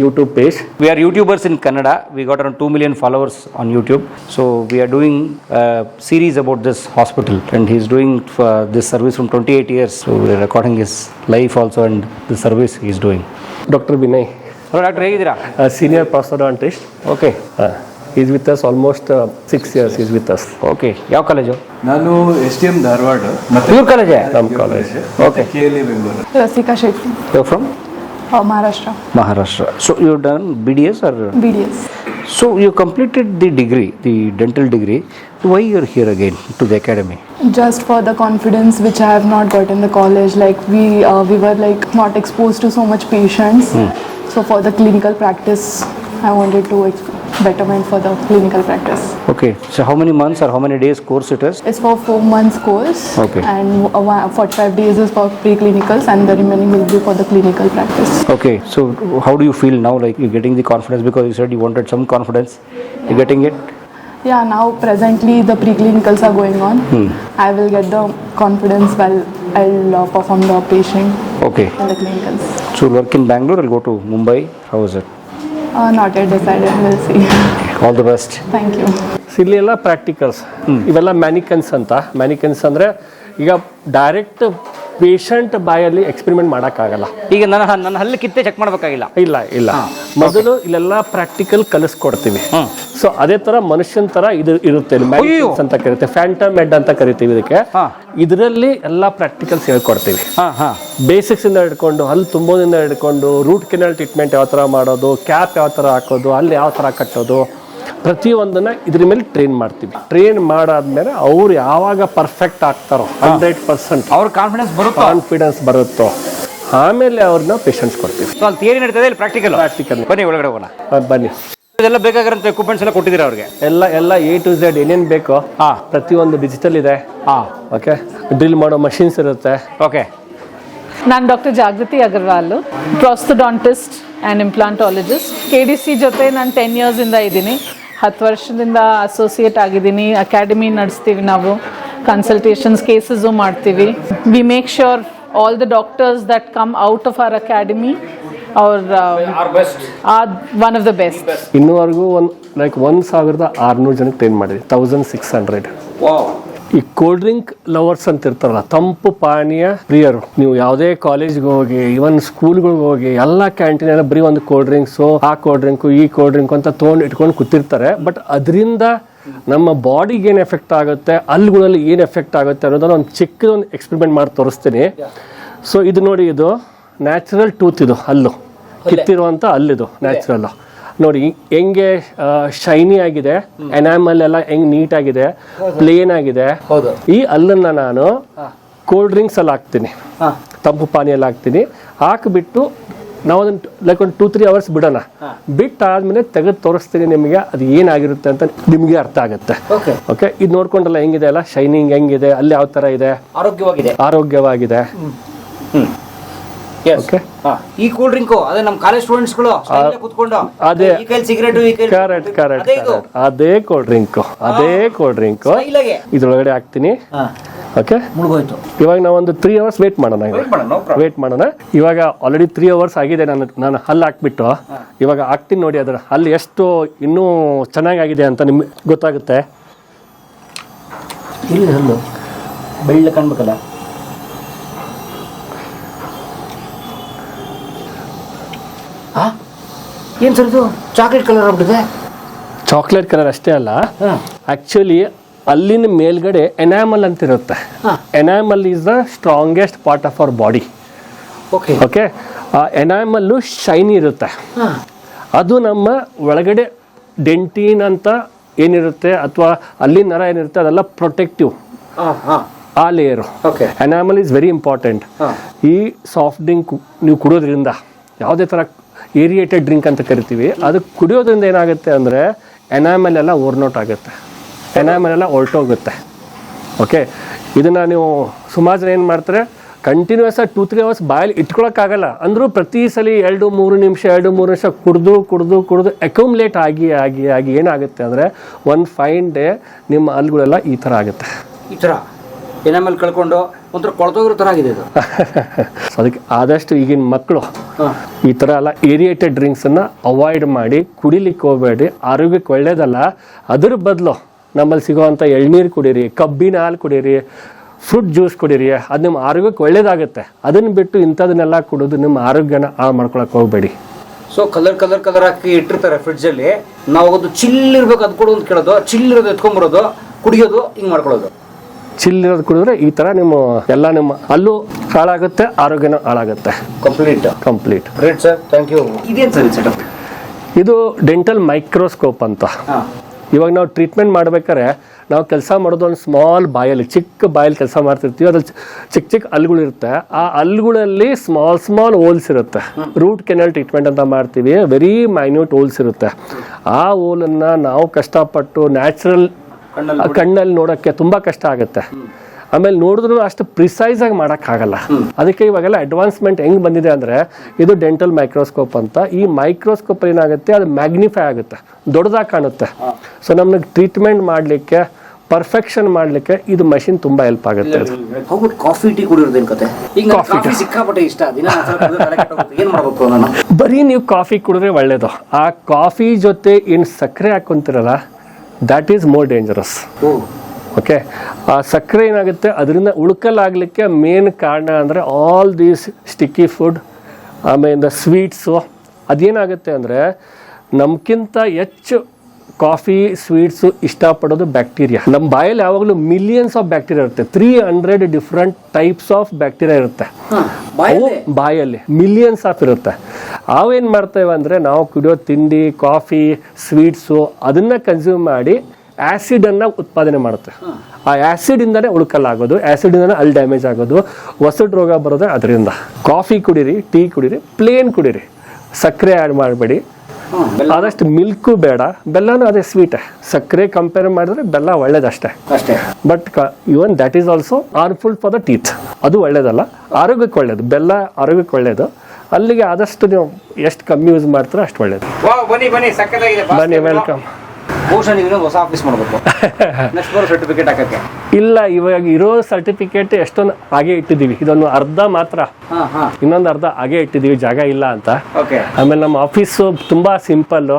YouTube page youtubers in kannada we got around 2 million followers on youtube so we are doing a series about this hospital and he's doing uh, this service from 28 years so we're recording his life also and the service he's doing doctor Vinay hello doctor ಹೇಗಿದ್ದೀರಾ senior prosthodontist okay Is with us almost six years is with us okay ಯಾವ college ನಾನು S T M Dharwad ಮತ್ತೆ pure ಕಾಲೇಜೇ ನಮ್ಮ college okay K L E Bengaluru Rasika Shetty, from uh, Maharashtra, Maharashtra so you done B D S R BDS. So you completed the degree the dental degree why you're here again to the academy just for the confidence which I have not got in the college. Like we uh, we were like not exposed to so much patients. So for the clinical practice, I wanted to ex- betterment for the clinical practice. Okay, so how many months or how many days course it is? It's for four months course. Okay. And 45 days is for pre-clinicals and the remaining will be for the clinical practice. Okay, so how do you feel now? Like you're getting the confidence because you said you wanted some confidence. Yeah. You're getting it? Yeah, now presently the pre-clinicals are going on. Hmm. I will get the confidence while I'll uh, perform the patient. Okay. The clinicals. So work in Bangalore, I'll go to Mumbai. How is it? Uh, not yet decided, we'll see. All the best. Thank you. So ಇಲ್ಲಿ ಎಲ್ಲ practicals ಇವೆಲ್ಲ ಮ್ಯಾನಿಕನ್ಸ್ ಅಂತ ಮ್ಯಾನಿಕನ್ಸ್ ಅಂದರೆ ಈಗ direct patient ಬಾಯಲ್ಲಿ experiment ಮಾಡೋಕ್ಕಾಗಲ್ಲ. ಈಗ ನನ್ನ ನನ್ನ ಹಲ್ಲು ಕಿತ್ತೆ ಚೆಕ್ ಮಾಡಬೇಕಾಗಿಲ್ಲ. ಇಲ್ಲ ಇಲ್ಲ. ಮೊದಲು ಇಲ್ಲೆಲ್ಲ ಪ್ರಾಕ್ಟಿಕಲ್ ಕಲಿಸ್ಕೊಡ್ತೀವಿ ಸೊ ಅದೇ ತರ ಮನುಷ್ಯನ ತರ ಇದು ಇರುತ್ತೆ. ಇಲ್ಲಿ ಅಂತ ಕರಿತೀವಿ. ಫ್ಯಾಂಟಮ್ ಹೆಡ್ ಅಂತ ಕರಿತೀವಿ ಇದಕ್ಕೆ. ಇದರಲ್ಲಿ ಎಲ್ಲ ಪ್ರಾಕ್ಟಿಕಲ್ಸ್ ಹೇಳ್ಕೊಡ್ತೀವಿ. ಹಾಂ ಹಾಂ. ಬೇಸಿಕ್ಸ್ ಇಂದ ಹಿಡ್ಕೊಂಡು ಹಲ್ಲು ತುಂಬೋದಿಂದ ಹಿಡ್ಕೊಂಡು ರೂಟ್ ಕೆನಲ್ ಟ್ರೀಟ್ಮೆಂಟ್ ಯಾವ ಥರ ಮಾಡೋದು ಕ್ಯಾಪ್ ಯಾವ ಥರ ಹಾಕೋದು ಅಲ್ಲಿ ಯಾವ ಥರ ಕಟ್ಟೋದು ಪ್ರತಿಯೊಂದನ್ನ ಇದ್ರ ಮೇಲೆ ಟ್ರೈನ್ ಮಾಡ್ತೀವಿ. ಟ್ರೈನ್ ಮಾಡಾದ್ಮೇಲೆ ಅವ್ರು ಯಾವಾಗ ಪರ್ಫೆಕ್ಟ್ ಆಗ್ತಾರೋ ಹಂಡ್ರೆಡ್ ಪರ್ಸೆಂಟ್ ಅವ್ರ ಕಾನ್ಫಿಡೆನ್ಸ್ ಬರುತ್ತೋ? ಕಾನ್ಫಿಡೆನ್ಸ್ ಬರುತ್ತೋ ಆಮೇಲೆ ಅವ್ರನ್ನ ಪೇಷನ್ಸ್ ಕೊಡ್ತೀವಿ. ಸೊ ಅಲ್ಲಿ ಥಿಯರಿ ನಡೀತದೆ ಇಲ್ಲಿ ಪ್ರಾಕ್ಟಿಕಲ್ ಪ್ರಾಕ್ಟಿಕಲ್ ಬನ್ನಿ ಒಳಗಡೆ ಹೋಗೋಣ. ಬನ್ನಿ. ಇದೆಲ್ಲ ಬೇಕಾಗಿರೋಂಥ ಎಕ್ವಿಪ್ಮೆಂಟ್ಸ್ ಎಲ್ಲ ಕೊಟ್ಟಿದ್ದೀರಾ ಅವ್ರಿಗೆ? ಎಲ್ಲ ಎಲ್ಲ ಎ ಟು ಝೆಡ್ ಏನೇನು ಬೇಕೋ ಹಾ. ಪ್ರತಿಯೊಂದು ಡಿಜಿಟಲ್ ಇದೆ. ಹಾಂ. ಓಕೆ ಡ್ರಿಲ್ ಮಾಡೋ ಮಷಿನ್ಸ್ ಇರುತ್ತೆ. ಓಕೆ ನಾನು doctor Jagruti Agarwal prosthodontist and implantologist K D C ಜೊತೆ ನಾನು ಟೆನ್ ಇಯರ್ಸಿಂದ ಇದ್ದೀನಿ. ಹತ್ತು ವರ್ಷದಿಂದ ಅಸೋಸಿಯೇಟ್ ಆಗಿದ್ದೀನಿ. ಅಕಾಡೆಮಿ ನಡೆಸ್ತೀವಿ ನಾವು. ಕನ್ಸಲ್ಟೇಷನ್ಸ್ ಕೇಸಸ್ಸು ಮಾಡ್ತೀವಿ. We make sure all the doctors that come out of our academy ಅವ್ರ are one of the best ಇನ್ನೂವರೆಗೂ ಒಂದು ಲೈಕ್ ಒಂದು ಸಾವಿರದ ಆರುನೂರು ಜನಕ್ಕೆ ಟ್ರೈನ್ ಮಾಡಿದ್ವಿ. ತೌಸಂಡ್ ಸಿಕ್ಸ್ ಹಂಡ್ರೆಡ್ ಈ ಕೋಲ್ಡ್ ಡ್ರಿಂಕ್ ಲವರ್ಸ್ ಅಂತ ಇರ್ತಾರಲ್ಲ ತಂಪು ಪಾನೀಯ ಪ್ರಿಯರು ನೀವು ಯಾವುದೇ ಕಾಲೇಜ್ಗೆ ಹೋಗಿ ಇವನ್ ಸ್ಕೂಲ್ಗಳಿಗೆ ಹೋಗಿ ಎಲ್ಲ ಕ್ಯಾಂಟೀನ್ ಎಲ್ಲ ಬರೀ ಒಂದು ಕೋಲ್ಡ್ ಡ್ರಿಂಕ್ಸ್ ಆ ಕೋಲ್ಡ್ ಡ್ರಿಂಕು ಈ ಕೋಲ್ಡ್ ಡ್ರಿಂಕ್ ಅಂತ ತೊಗೊಂಡು ಇಟ್ಕೊಂಡು ಕೂತಿರ್ತಾರೆ. ಬಟ್ ಅದರಿಂದ ನಮ್ಮ ಬಾಡಿಗೆ ಏನು ಎಫೆಕ್ಟ್ ಆಗುತ್ತೆ ಹಲ್ಲುಗಳಲ್ಲಿ ಏನು ಎಫೆಕ್ಟ್ ಆಗುತ್ತೆ ಅನ್ನೋದನ್ನ ಒಂದು ಚಿಕ್ಕದೊಂದು ಎಕ್ಸ್ಪೆರಿಮೆಂಟ್ ಮಾಡಿ ತೋರಿಸ್ತೀನಿ. ಸೊ ಇದು ನೋಡಿ ಇದು ನ್ಯಾಚುರಲ್ ಟೂತ್ ಇದು ಹಲ್ಲು. ಕಿತ್ತಿರುವಂಥ ಹಲ್ಲಿದು ನ್ಯಾಚುರಲ್ ನೋಡಿ ಹೆಂಗೆ ಶೈನಿ ಆಗಿದೆ ಎನಾಮಲ್ ಎಲ್ಲ ಹೆಂಗ್ ನೀಟ್ ಆಗಿದೆ ಪ್ಲೇನ್ ಆಗಿದೆ. ಈ ಅಲ್ಲನ್ನ ನಾನು ಕೋಲ್ಡ್ ಡ್ರಿಂಕ್ಸ್ ಅಲ್ಲಿ ಹಾಕ್ತೀನಿ. ತಂಪು ಪಾನೀಯಲ್ಲಿ ಹಾಕ್ತೀನಿ. ಹಾಕ್ಬಿಟ್ಟು ನಾವು ಅದನ್ನ ಲೈಕ್ ಒಂದು ಟೂ ತ್ರೀ ಅವರ್ಸ್ ಬಿಡೋಣ. ಬಿಟ್ಟಾದ್ಮೇಲೆ ತೆಗೆದು ತೋರಿಸ್ತೀನಿ ನಿಮಗೆ ಅದು ಏನಾಗಿರುತ್ತೆ ಅಂತ ನಿಮಗೆ ಅರ್ಥ ಆಗುತ್ತೆ. ಓಕೆ. ಇದು ನೋಡ್ಕೊಂಡಲ್ಲ ಹೆಂಗಿದೆ ಅಲ್ಲ? ಶೈನಿಂಗ್ ಹೆಂಗಿದೆ? ಅಲ್ಲಿ ಯಾವ ಥರ ಇದೆ? ಆರೋಗ್ಯವಾಗಿದೆ. ಆರೋಗ್ಯವಾಗಿದೆ. Yes Okay. ಈ ಕೂಲ್ ಡ್ರಿಂಕ್ ಅದೇ ನಮ್ಮ ಕಾಲೇಜ್ ಸ್ಟೂಡೆಂಟ್ಸ್ಗಳು ಕುತ್ಕೊಂಡು ಅದೇ. ಈ ಕೈಲಿ ಸಿಗರೇಟ್ ಈ ಕೈಲಿ ಕರೆಕ್ಟ್ ಕರೆಕ್ಟ್ ಅದೇ ಕೋಲ್ಡ್ ಡ್ರಿಂಕ್ ಅದೇ ಕೋಲ್ಡ್ ಡ್ರಿಂಕ್ ಸ್ಟೈಲಾಗೆ. ಇದ್ರೊಳಗಡೆ ಹಾಕ್ತೀನಿ. ಓಕೆ ಮುಳುಗೋಯ್ತು. ಇವಾಗ ನಾವು ಒಂದು ತ್ರೀ ಅವರ್ಸ್ ವೇಟ್ ಮಾಡೋಣ ವೇಟ್ ಮಾಡೋಣ ಇವಾಗ ಆಲ್ರೆಡಿ ತ್ರೀ ಅವರ್ಸ್ ಆಗಿದೆ ನಾನು ನಾನು ಹಲ್ಲು ಹಾಕ್ಬಿಟ್ಟು. ಇವಾಗ ಹಾಕ್ತೀನಿ ನೋಡಿ ಅದರ ಹಲ್ಲು ಎಷ್ಟು ಇನ್ನೂ ಚೆನ್ನಾಗಾಗಿದೆ ಅಂತ ನಿಮ್ಗೆ ಗೊತ್ತಾಗುತ್ತೆ. ಇಲ್ಲಿ ಹಲ್ಲು ಬೆಳ್ಳ ಕಾಣ್ಬೇಕಲ್ಲ? ಏನು ಸರ್ ಇದು? ಚಾಕ್ಲೇಟ್ ಕಲರ್ ಆಗ್ಬಿಟ್ಟಿದೆ. ಚಾಕ್ಲೇಟ್ ಕಲರ್ ಅಷ್ಟೇ ಅಲ್ಲ. ಆಕ್ಚುಲಿ ಅಲ್ಲಿನ ಮೇಲ್ಗಡೆ ಎನಾಮಲ್ ಅಂತ ಇರುತ್ತೆ enamel is the strongest part of our body okay okay ಆ ಎನಾಮಲ್ಲು ಶೈನಿ ಇರುತ್ತೆ. ಅದು ನಮ್ಮ ಒಳಗಡೆ ಡೆಂಟಿನ್ ಅಂತ ಏನಿರುತ್ತೆ ಅಥವಾ ಅಲ್ಲಿ ನರ ಏನಿರುತ್ತೆ ಅದೆಲ್ಲ ಪ್ರೊಟೆಕ್ಟಿವ್ ಆ layer okay enamel is very important ಈ ಸಾಫ್ಟ್ ಡ್ರಿಂಕ್ ನೀವು ಕುಡೋದ್ರಿಂದ ಯಾವುದೇ ಥರ ಏರಿಯೇಟೆಡ್ ಡ್ರಿಂಕ್ ಅಂತ ಕರಿತೀವಿ. ಅದು ಕುಡಿಯೋದ್ರಿಂದ ಏನಾಗುತ್ತೆ ಅಂದರೆ ಎನಾಮಲ್ ಎಲ್ಲ ಓರ್ನೌಟ್ ಆಗುತ್ತೆ. ಎನಾಮಲ್ ಎಲ್ಲ ಹೊರಟೋಗುತ್ತೆ ಓಕೆ ಇದನ್ನು ನೀವು ಸುಮಾರು ಜನ ಏನು ಮಾಡ್ತಾರೆ? ಕಂಟಿನ್ಯೂಸ್ ಆಗಿ ಟೂ ತ್ರೀ ಅವರ್ಸ್ ಬಾಯಲ್ಲಿ ಇಟ್ಕೊಳಕ್ಕಾಗಲ್ಲ. ಅಂದರೂ ಪ್ರತಿ ಸಲ ಎರಡು, ಮೂರು ನಿಮಿಷ, ಎರಡು, ಮೂರು ನಿಮಿಷ ಕುಡಿದು ಕುಡಿದು ಕುಡಿದು ಅಕ್ಯುಮ್ಲೇಟ್ ಆಗಿ ಆಗಿ ಆಗಿ ಏನಾಗುತ್ತೆ ಅಂದರೆ ಒಂದು ಫೈನ್ ಡೇ ನಿಮ್ಮ ಹಲ್ಗಳೆಲ್ಲ ಈ ಥರ ಆಗುತ್ತೆ. ಈ ಥರ? ಎನಾಮಲ್ ಕಳ್ಕೊಂಡು ಒಂಥರ ಕೊಳ್ತೋಗಿರೋ ಥರ ಆಗಿದೆ ಇದು. ಸೊ <laughs> ಅದಕ್ಕೆ ಆದಷ್ಟು ಈಗಿನ ಮಕ್ಕಳು ಈ ಥರ ಎಲ್ಲ ಏರಿಯೇಟೆಡ್ ಡ್ರಿಂಕ್ಸನ್ನು ಅವಾಯ್ಡ್ ಮಾಡಿ ಕುಡಿಲಿಕ್ಕೆ ಹೋಗಬೇಡಿ ಆರೋಗ್ಯಕ್ಕೆ ಒಳ್ಳೇದಲ್ಲ. ಅದ್ರ ಬದಲು ನಮ್ಮಲ್ಲಿ ಸಿಗೋವಂಥ ಎಳ್ನೀರು ಕುಡೀರಿ ಕಬ್ಬಿನ ಹಾಲು ಕುಡೀರಿ ಫ್ರೂಟ್ ಜ್ಯೂಸ್ ಕುಡೀರಿ ಅದು ನಿಮ್ಮ ಆರೋಗ್ಯಕ್ಕೆ ಒಳ್ಳೇದಾಗುತ್ತೆ. ಅದನ್ನು ಬಿಟ್ಟು ಇಂಥದನ್ನೆಲ್ಲ ಕುಡಿದು ನಿಮ್ಮ ಆರೋಗ್ಯನ ಹಾಳು ಮಾಡ್ಕೊಳಕ್ಕೆ ಹೋಗಬೇಡಿ. ಸೊ ಕಲರ್ ಕಲರ್ ಕಲರ್ ಹಾಕಿ ಇಟ್ಟಿರ್ತಾರೆ ಫ್ರಿಡ್ಜಲ್ಲಿ ನಾವು ಅದು ಚಿಲ್ ಇರ್ಬೇಕು ಅದು ಕೊಡು ಅಂತ ಕೇಳೋದು. ಚಿಲ್ ಇರೋದು ಎತ್ಕೊಂಬರೋದು ಕುಡಿಯೋದು ಹಿಂಗೆ ಮಾಡ್ಕೊಳ್ಳೋದು. ಚಿಲ್ ಇರೋದು ಕುಡಿದ್ರೆ ಈ ತರ ನಿಮ್ಮ ಎಲ್ಲ ನಿಮ್ಮ ಅಲ್ಲೂ ಹಾಳಾಗುತ್ತೆ ಆರೋಗ್ಯನೂ ಹಾಳಾಗುತ್ತೆ. Complete complete great sir thank you ಇದೇನು ಸರ್ ಸೆಟಪ್ ಇದು ಡೆಂಟಲ್ ಮೈಕ್ರೋಸ್ಕೋಪ್ ಅಂತ. ಇವಾಗ ನಾವು ಟ್ರೀಟ್ಮೆಂಟ್ ಮಾಡ್ಬೇಕಾದ್ರೆ ನಾವು ಕೆಲಸ ಮಾಡೋದು ಒಂದು ಸ್ಮಾಲ್ ಬಾಯಲ್ಲಿ ಚಿಕ್ಕ ಬಾಯಲ್ಲಿ ಕೆಲಸ ಮಾಡ್ತಿರ್ತೀವಿ. ಅದ್ರಲ್ಲಿ ಚಿಕ್ಕ ಚಿಕ್ಕ ಅಲ್ಲುಗಳು ಇರುತ್ತೆ. ಆ ಹಲ್ಗಳಲ್ಲಿ ಸ್ಮಾಲ್ ಸ್ಮಾಲ್ ಹೋಲ್ಸ್ ಇರುತ್ತೆ. ರೂಟ್ ಕೆನಲ್ ಟ್ರೀಟ್ಮೆಂಟ್ ಅಂತ ಮಾಡ್ತೀವಿ. ವೆರಿ ಮೈನ್ಯೂಟ್ ಹೋಲ್ಸ್ ಇರುತ್ತೆ. ಆ ಹೋಲನ್ನು ನಾವು ಕಷ್ಟಪಟ್ಟು ನ್ಯಾಚುರಲ್ ಕಣ್ಣಲ್ಲಿ ನೋಡೋಕ್ಕೆ ತುಂಬ ಕಷ್ಟ ಆಗುತ್ತೆ. ಆಮೇಲೆ ನೋಡಿದ್ರು ಅಷ್ಟು ಪ್ರಿಸೈಸ್ ಆಗಿ ಮಾಡೋಕ್ಕಾಗಲ್ಲ ಅದಕ್ಕೆ ಇವಾಗೆಲ್ಲ ಅಡ್ವಾನ್ಸ್ಮೆಂಟ್ ಹೆಂಗ್ ಬಂದಿದೆ ಅಂದರೆ ಇದು ಡೆಂಟಲ್ ಮೈಕ್ರೋಸ್ಕೋಪ್ ಅಂತ. ಈ ಮೈಕ್ರೋಸ್ಕೋಪ್ ಏನಾಗುತ್ತೆ ಅದು ಮ್ಯಾಗ್ನಿಫೈ ಆಗುತ್ತೆ. ದೊಡ್ಡದಾಗಿ ಕಾಣುತ್ತೆ. ಸೊ ನಮ್ಗೆ ಟ್ರೀಟ್ಮೆಂಟ್ ಮಾಡಲಿಕ್ಕೆ ಪರ್ಫೆಕ್ಷನ್ ಮಾಡಲಿಕ್ಕೆ ಇದು ಮಷಿನ್ ತುಂಬ ಹೆಲ್ಪ್ ಆಗುತ್ತೆ. ಕಾಫಿ ಟೀ ಕುಡಿಯೋದೇನು ಕತೆ? ಕಾಫಿ ಸಿಕ್ಕಾಪಟ್ಟೆ ಇಷ್ಟ. ಏನು ಮಾಡಬೇಕು ಬರೀ ನೀವು ಕಾಫಿ ಕುಡಿದ್ರೆ ಒಳ್ಳೇದು. ಆ ಕಾಫಿ ಜೊತೆ ಏನು ಸಕ್ಕರೆ ಹಾಕೊಂತಿರಲ್ಲ that is more dangerous okay ಆ ಸಕ್ಕರೆ ಏನಾಗುತ್ತೆ? ಅದರಿಂದ ಉಳ್ಕಲಾಗಲಿಕ್ಕೆ ಮೇನ್ ಕಾರಣ ಅಂದರೆ ಆಲ್ ದೀಸ್ ಸ್ಟಿಕ್ಕಿ ಫುಡ್ ಆಮೇಲೆ ಸ್ವೀಟ್ಸು ಅದೇನಾಗುತ್ತೆ ಅಂದರೆ ನಮ್ಗಿಂತ ಹೆಚ್ಚು ಕಾಫಿ ಸ್ವೀಟ್ಸು ಇಷ್ಟಪಡೋದು ಬ್ಯಾಕ್ಟೀರಿಯಾ. ನಮ್ಮ ಬಾಯಲ್ಲಿ ಯಾವಾಗಲೂ ಮಿಲಿಯನ್ಸ್ ಆಫ್ ಬ್ಯಾಕ್ಟೀರಿಯಾ ಇರುತ್ತೆ. Three hundred different types of bacteria ಇರುತ್ತೆ. ಅವು ಬಾಯಲ್ಲಿ. ಮಿಲಿಯನ್ಸ್ ಆಫ್ ಇರುತ್ತೆ. ಅವೇನು ಮಾಡ್ತೇವೆ ಅಂದರೆ ನಾವು ಕುಡಿಯೋ ತಿಂಡಿ ಕಾಫಿ ಸ್ವೀಟ್ಸು ಅದನ್ನು ಕನ್ಸ್ಯೂಮ್ ಮಾಡಿ ಆ್ಯಸಿಡನ್ನು ಉತ್ಪಾದನೆ ಮಾಡುತ್ತೆ ಆ ಆ್ಯಸಿಡಿಂದನೇ ಉಳ್ಕಲಾಗೋದು ಆ್ಯಸಿಡಿಂದನೇ ಅಲ್ಲಿ ಡ್ಯಾಮೇಜ್ ಆಗೋದು. ಹೊಸಡು ರೋಗ ಬರೋದೇ ಅದರಿಂದ. ಕಾಫಿ ಕುಡೀರಿ ಟೀ ಕುಡೀರಿ ಪ್ಲೇನ್ ಕುಡೀರಿ. ಸಕ್ಕರೆ ಆ್ಯಡ್ ಮಾಡಬೇಡಿ. ಆದಷ್ಟು ಮಿಲ್ಕು ಬೇಡ. ಬೆಲ್ಲನೂ ಅದೇ ಸ್ವೀಟ್ ಸಕ್ಕರೆ ಕಂಪೇರ್ ಮಾಡಿದ್ರೆ ಬೆಲ್ಲ ಒಳ್ಳೇದಷ್ಟೇ. ಅಷ್ಟೇ. But even that is also harmful for the teeth ಅದು ಒಳ್ಳೇದಲ್ಲ. ಆರೋಗ್ಯಕ್ಕೆ ಒಳ್ಳೇದು. ಬೆಲ್ಲ ಆರೋಗ್ಯಕ್ಕೆ ಒಳ್ಳೇದು. ಅಲ್ಲಿಗೆ ಆದಷ್ಟು ನೀವು ಎಷ್ಟು ಕಮ್ಮಿ ಯೂಸ್ ಮಾಡ್ತೀರೋ ಅಷ್ಟು ಒಳ್ಳೇದು. ವಾವ್ ಬನ್ನಿ ಬನ್ನಿ ಸಕ್ಕತ್ತಾಗಿದೆ. ಬನ್ನಿ ವೆಲ್ಕಮ್ ಬಹುಶಃ ನೀವು ಇನ್ನೊಂದು ಹೊಸ ಆಫೀಸ್ ಮಾಡಬೇಕು. ನೆಕ್ಸ್ಟ್ ಬರೋ ಸರ್ಟಿಫಿಕೇಟ್ ಹಾಕಕ್ಕೆ. ಇಲ್ಲ ಇವಾಗ ಇರೋ ಸರ್ಟಿಫಿಕೇಟ್ ಎಷ್ಟೊಂದು ಹಾಗೆ ಇಟ್ಟಿದ್ದೀವಿ. ಇದೊಂದು ಅರ್ಧ ಮಾತ್ರ. ಇನ್ನೊಂದು ಅರ್ಧ ಹಾಗೆ ಇಟ್ಟಿದ್ದೀವಿ ಜಾಗ ಇಲ್ಲ ಅಂತ. ಆಮೇಲೆ ನಮ್ಮ ಆಫೀಸು ತುಂಬಾ ಸಿಂಪಲ್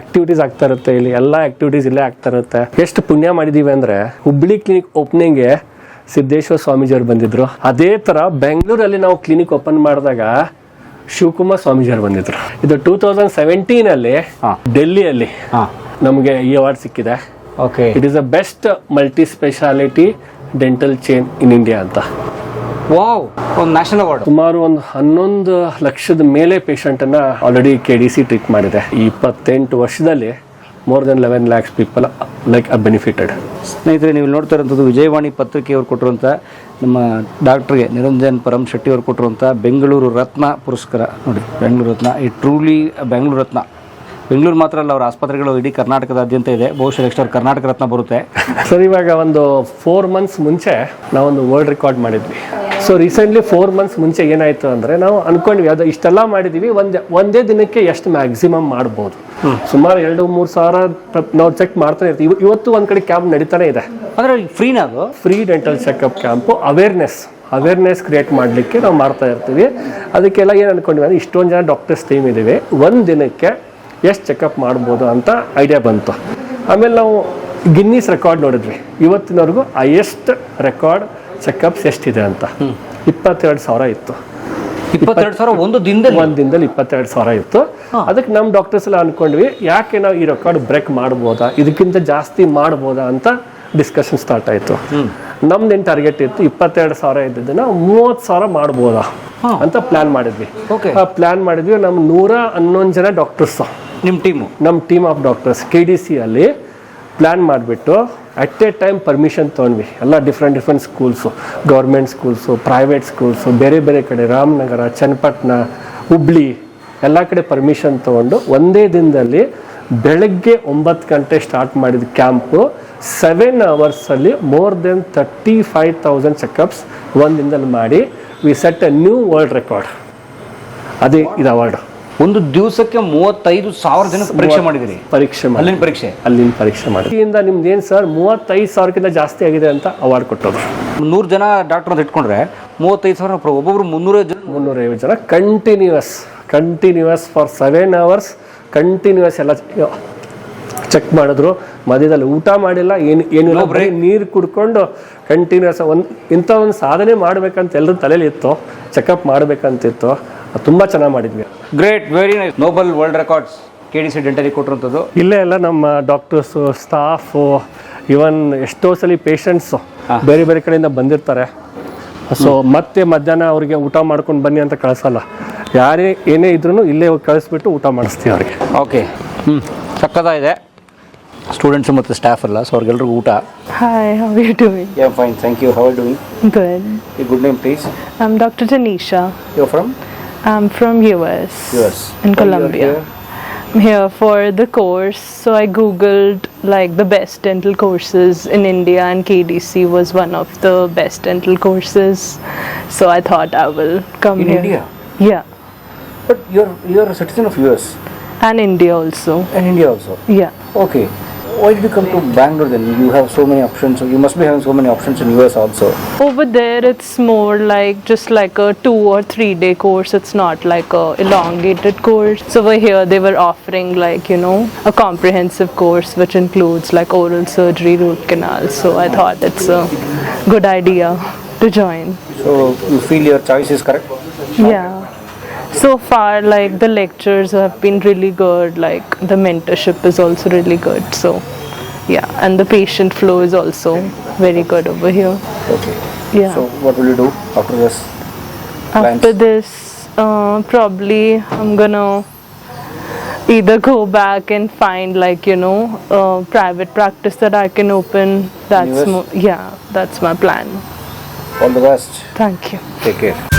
ಆಕ್ಟಿವಿಟೀಸ್ ಆಗ್ತಾ ಇರುತ್ತೆ ಇಲ್ಲಿ. ಎಲ್ಲ ಆಕ್ಟಿವಿಟೀಸ್ ಇಲ್ಲೇ ಆಗ್ತಾ ಇರುತ್ತೆ. ಎಷ್ಟು ಪುಣ್ಯ ಮಾಡಿದೀವಿ ಅಂದ್ರೆ ಹುಬ್ಳಿ ಕ್ಲಿನಿಕ್ ಓಪನಿಂಗ್ಗೆ ಸಿದ್ದೇಶ್ವರ ಸ್ವಾಮೀಜಿಯವ್ರು ಬಂದಿದ್ರು. ಅದೇ ತರ ಬೆಂಗಳೂರಲ್ಲಿ ನಾವು ಕ್ಲಿನಿಕ್ ಓಪನ್ ಮಾಡಿದಾಗ ಶಿವಕುಮಾರ್ ಸ್ವಾಮೀಜಿಯವ್ರು ಬಂದಿದ್ರು. ಇದು ಟೂ ತೌಸಂಡ್ ಸೆವೆಂಟೀನ್ ಅಲ್ಲಿ ಡೆಲ್ಲಿಯಲ್ಲಿ ನಮಗೆ ಈ ಅವಾರ್ಡ್ ಸಿಕ್ಕಿದೆ. Okay it is a best multi speciality dental chain in India ಅಂತ. ವಾವ್ ಒಂದು ನ್ಯಾಷನಲ್ ಅವಾರ್ಡ್ ಸುಮಾರು ಒಂದು ಹನ್ನೊಂದು ಲಕ್ಷದ ಮೇಲೆ patient ಅನ್ನ already K D C treat ಮಾಡಿದೆ. ಈ ಇಪ್ಪತ್ತೆಂಟು ವರ್ಷದಲ್ಲಿ more than eleven lakhs people like a benefited ಸ್ನೇಹಿತರೆ ನೀವು ನೋಡ್ತಾ ಇರೋಂಥದ್ದು ವಿಜಯವಾಣಿ ಪತ್ರಿಕೆಯವರು ಕೊಟ್ಟಿರುವಂಥ ನಮ್ಮ ಡಾಕ್ಟ್ರಿಗೆ ನಿರಂಜನ್ ಪರಂ ಶೆಟ್ಟಿ ಅವರು ಕೊಟ್ಟಿರುವಂಥ ಬೆಂಗಳೂರು ರತ್ನ ಪುರಸ್ಕಾರ. ನೋಡಿ ಬೆಂಗಳೂರು ರತ್ನ ಈ ಟ್ರೂಲಿ ಬೆಂಗಳೂರು ರತ್ನ. ಬೆಂಗಳೂರು ಮಾತ್ರ ಅಲ್ಲ ಅವ್ರ ಆಸ್ಪತ್ರೆಗಳು ಇಡೀ ಕರ್ನಾಟಕದಾದ್ಯಂತ ಇದೆ. ಬಹುಶಃ ನೆಕ್ಸ್ಟ್ ಅವ್ರ ಕರ್ನಾಟಕ ರತ್ನ ಬರುತ್ತೆ. ಸರ್ ಇವಾಗ ಒಂದು ಫೋರ್ ಮಂತ್ಸ್ ಮುಂಚೆ ನಾವೊಂದು ವರ್ಲ್ಡ್ ರೆಕಾರ್ಡ್ ಮಾಡಿದ್ವಿ. ಸೊ ರೀಸೆಂಟ್ಲಿ ಫೋರ್ ಮಂತ್ಸ್ ಮುಂಚೆ ಏನಾಯ್ತು ಅಂದ್ರೆ ನಾವು ಅನ್ಕೊಂಡ್ವಿ ಅದು ಇಷ್ಟೆಲ್ಲ ಮಾಡಿದ್ದೀವಿ ಒಂದೇ ಒಂದೇ ದಿನಕ್ಕೆ ಎಷ್ಟು ಮ್ಯಾಕ್ಸಿಮಮ್ ಮಾಡ್ಬೋದು. ಸುಮಾರು ಎರಡು ಮೂರು ಸಾವಿರ ನಾವು ಚೆಕ್ ಮಾಡ್ತಾನೆ ಇರ್ತೀವಿ. ಇವ- ಇವತ್ತು ಒಂದು ಕಡೆ ಕ್ಯಾಂಪ್ ನಡೀತಾನೆ ಇದೆ. ಅಂದರೆ ಫ್ರೀನ ಅದು? Free dental checkup camp awareness awareness create ಮಾಡಲಿಕ್ಕೆ ನಾವು ಮಾಡ್ತಾ ಇರ್ತೀವಿ. ಅದಕ್ಕೆಲ್ಲ ಏನು ಅನ್ಕೊಂಡ್ವಿ ಅಂದರೆ ಇಷ್ಟೊಂದು ಜನ ಡಾಕ್ಟರ್ಸ್ ಟೀಮ್ ಇದ್ದೀವಿ. ಒಂದು ದಿನಕ್ಕೆ ಎಷ್ಟು ಚೆಕಪ್ ಮಾಡ್ಬೋದು ಅಂತ ಐಡಿಯಾ ಬಂತು. ಆಮೇಲೆ ನಾವು ಗಿನ್ನೀಸ್ ರೆಕಾರ್ಡ್ ನೋಡಿದ್ವಿ. ಇವತ್ತಿನವರೆಗೂ ಹೈಯೆಸ್ಟ್ ರೆಕಾರ್ಡ್ ಚೆಕಪ್ಸ್ ಎಷ್ಟಿದೆ ಅಂತ. ಇಪ್ಪತ್ತೆರಡು ಸಾವಿರ ಇತ್ತು. ಇಪ್ಪತ್ತೆರಡು ಸಾವಿರ ಒಂದು ದಿನದಲ್ಲಿ? ಒಂದು ದಿನದಲ್ಲಿ ಇಪ್ಪತ್ತೆರಡು ಸಾವಿರ ಇತ್ತು. ಅದಕ್ಕೆ ನಮ್ಮ ಡಾಕ್ಟರ್ಸ್ ಎಲ್ಲ ಅನ್ಕೊಂಡ್ವಿ ಯಾಕೆ ನಾವು ಈ ರೆಕಾರ್ಡ್ ಬ್ರೇಕ್ ಮಾಡ್ಬೋದಾ? ಇದಕ್ಕಿಂತ ಜಾಸ್ತಿ ಮಾಡ್ಬೋದಾ ಅಂತ ಡಿಸ್ಕಷನ್ ಸ್ಟಾರ್ಟ್ ಆಯ್ತು. ನಮ್ದೇನು ಟಾರ್ಗೆಟ್ ಇತ್ತು? ಇಪ್ಪತ್ತೆರಡು ಸಾವಿರ ಇದ್ದದನ್ನ ಮೂವತ್ತು ಸಾವಿರ ಮಾಡ್ಬೋದಾ ಅಂತ ಪ್ಲಾನ್ ಮಾಡಿದ್ವಿ. ಪ್ಲಾನ್ ಮಾಡಿದ್ವಿ ನಮ್ಮ ನೂರ ಹನ್ನೊಂದು ಜನ ಡಾಕ್ಟರ್ಸ್ ನಿಮ್ಮ ಟೀಮು ನಮ್ಮ team of doctors K D C ಅಲ್ಲಿ ಪ್ಲ್ಯಾನ್ ಮಾಡಿಬಿಟ್ಟು ಅಟ್ ಎ ಟೈಮ್ ಪರ್ಮಿಷನ್ ತೊಗೊಂಡ್ವಿ. ಎಲ್ಲ different different schools government schools private schools ಬೇರೆ ಬೇರೆ ಕಡೆ, ರಾಮನಗರ, ಚನ್ನಪಟ್ಟಣ, ಹುಬ್ಳಿ, ಎಲ್ಲ ಕಡೆ ಪರ್ಮಿಷನ್ ತೊಗೊಂಡು ಒಂದೇ ದಿನದಲ್ಲಿ ಬೆಳಗ್ಗೆ ಒಂಬತ್ತು ಗಂಟೆ ಸ್ಟಾರ್ಟ್ ಮಾಡಿದ camp seven ಅವರ್ಸಲ್ಲಿ more than thirty five thousand checkups ಒಂದು ದಿನದಲ್ಲಿ ಮಾಡಿ we set a new world record ಅದೇ ಇದು ಅವಾರ್ಡು ಒಂದು ದಿವಸಕ್ಕೆ ಮೂವತ್ತೈದು ಸಾವಿರ ಜನ ಪರೀಕ್ಷೆ ಮಾಡಿದಿರಿ. ಪರೀಕ್ಷೆ ಅಲ್ಲಿನ ಪರೀಕ್ಷೆ? ಅಲ್ಲಿನ ಪರೀಕ್ಷೆ ಮಾಡಿ ಇಂದ ನಿಮ್ದು ಏನು ಸರ್? ಮೂವತ್ತೈದು ಸಾವಿರಕ್ಕಿಂತ ಜಾಸ್ತಿ ಆಗಿದೆ ಅಂತ ಅವಾರ್ಡ್ ಕೊಟ್ಟರು ನೂರು ಜನ ಡಾಕ್ಟರ್ ಅಂತ ಇಟ್ಕೊಂಡ್ರೆ ಮೂವತ್ತೈದು ಸಾವಿರ ಒಬ್ಬೊಬ್ರು ಮುನ್ನೂರೈವತ್ತು ಜನ ಮುನ್ನೂರೈವತ್ತು ಜನ continuous continuous for seven hours continuous ಎಲ್ಲ ಚೆಕ್ ಮಾಡಿದ್ರು. ಮಧ್ಯದಲ್ಲಿ ಊಟ ಮಾಡಿಲ್ಲ ಏನು ಏನಿಲ್ಲ ಬರೀ ನೀರು ಕುಡ್ಕೊಂಡು ಕಂಟಿನ್ಯೂಸ್ ಒಂದು ಇಂಥ ಒಂದು ಸಾಧನೆ ಮಾಡಬೇಕಂತ ಎಲ್ಲರೂ ತಲೆಯಲ್ಲಿ ಇತ್ತು. ಚೆಕಪ್ ಮಾಡಬೇಕಂತಿತ್ತು ತುಂಬ ಚೆನ್ನಾಗಿ ಮಾಡಿದ್ವಿ. Great very nice noble world records K D C ಡೆಂಟಲಿ ಕೊಟ್ಟಿರುವಂಥದ್ದು. ಇಲ್ಲೇ ಎಲ್ಲ ನಮ್ಮ ಡಾಕ್ಟರ್ಸು ಸ್ಟಾಫು ಇವನ್ ಎಷ್ಟೋ ಸಲ ಪೇಷಂಟ್ಸು ಬೇರೆ ಬೇರೆ ಕಡೆಯಿಂದ ಬಂದಿರ್ತಾರೆ. ಸೊ ಮತ್ತೆ ಮಧ್ಯಾಹ್ನ ಅವರಿಗೆ ಊಟ ಮಾಡ್ಕೊಂಡು ಬನ್ನಿ ಅಂತ ಕಳಿಸಲ್ಲ. ಯಾರೇ ಏನೇ ಇದ್ರೂ ಇಲ್ಲೇ ಹೋಗಿ ಕಳಿಸ್ಬಿಟ್ಟು ಊಟ ಮಾಡಿಸ್ತೀವಿ ಅವ್ರಿಗೆ. ಓಕೆ ಹ್ಞೂ ಸಕ್ಕತ್ತಾಗಿದೆ ಸ್ಟೂಡೆಂಟ್ಸು ಮತ್ತು ಸ್ಟಾಫ್ ಎಲ್ಲ ಸೊ ಅವ್ರಿಗೆಲ್ರಿಗೂ ಊಟ. Hi how are you doing? Yeah fine thank you how are doing Good. Good name please I'm Dr. Tanisha. You from I'm from US. Yes. In Colombia. I'm here for the course. So I googled like the best dental courses in India and KDC was one of the best dental courses. So I thought I will come in here. India. Yeah. But you're you're a citizen of US. And India also. And India also. Yeah. Okay why did you come to Bangalore then? You have so many options. You must be having so many options in US also. Over there, it's more like just like a two or three day course. It's not like a elongated course. So over here, they were offering like you know a comprehensive course which includes like oral surgery, root canal. So I thought it's a good idea to join. So you feel your choice is correct? Yeah so far like the lectures have been really good like the mentorship is also really good so yeah and the patient flow is also very good over here. Okay. Yeah. So what will you do after this after this uh, probably i'm gonna either go back and find like you know private practice that i can open. That's mo- yeah that's my plan. All the best. Thank you. Take care.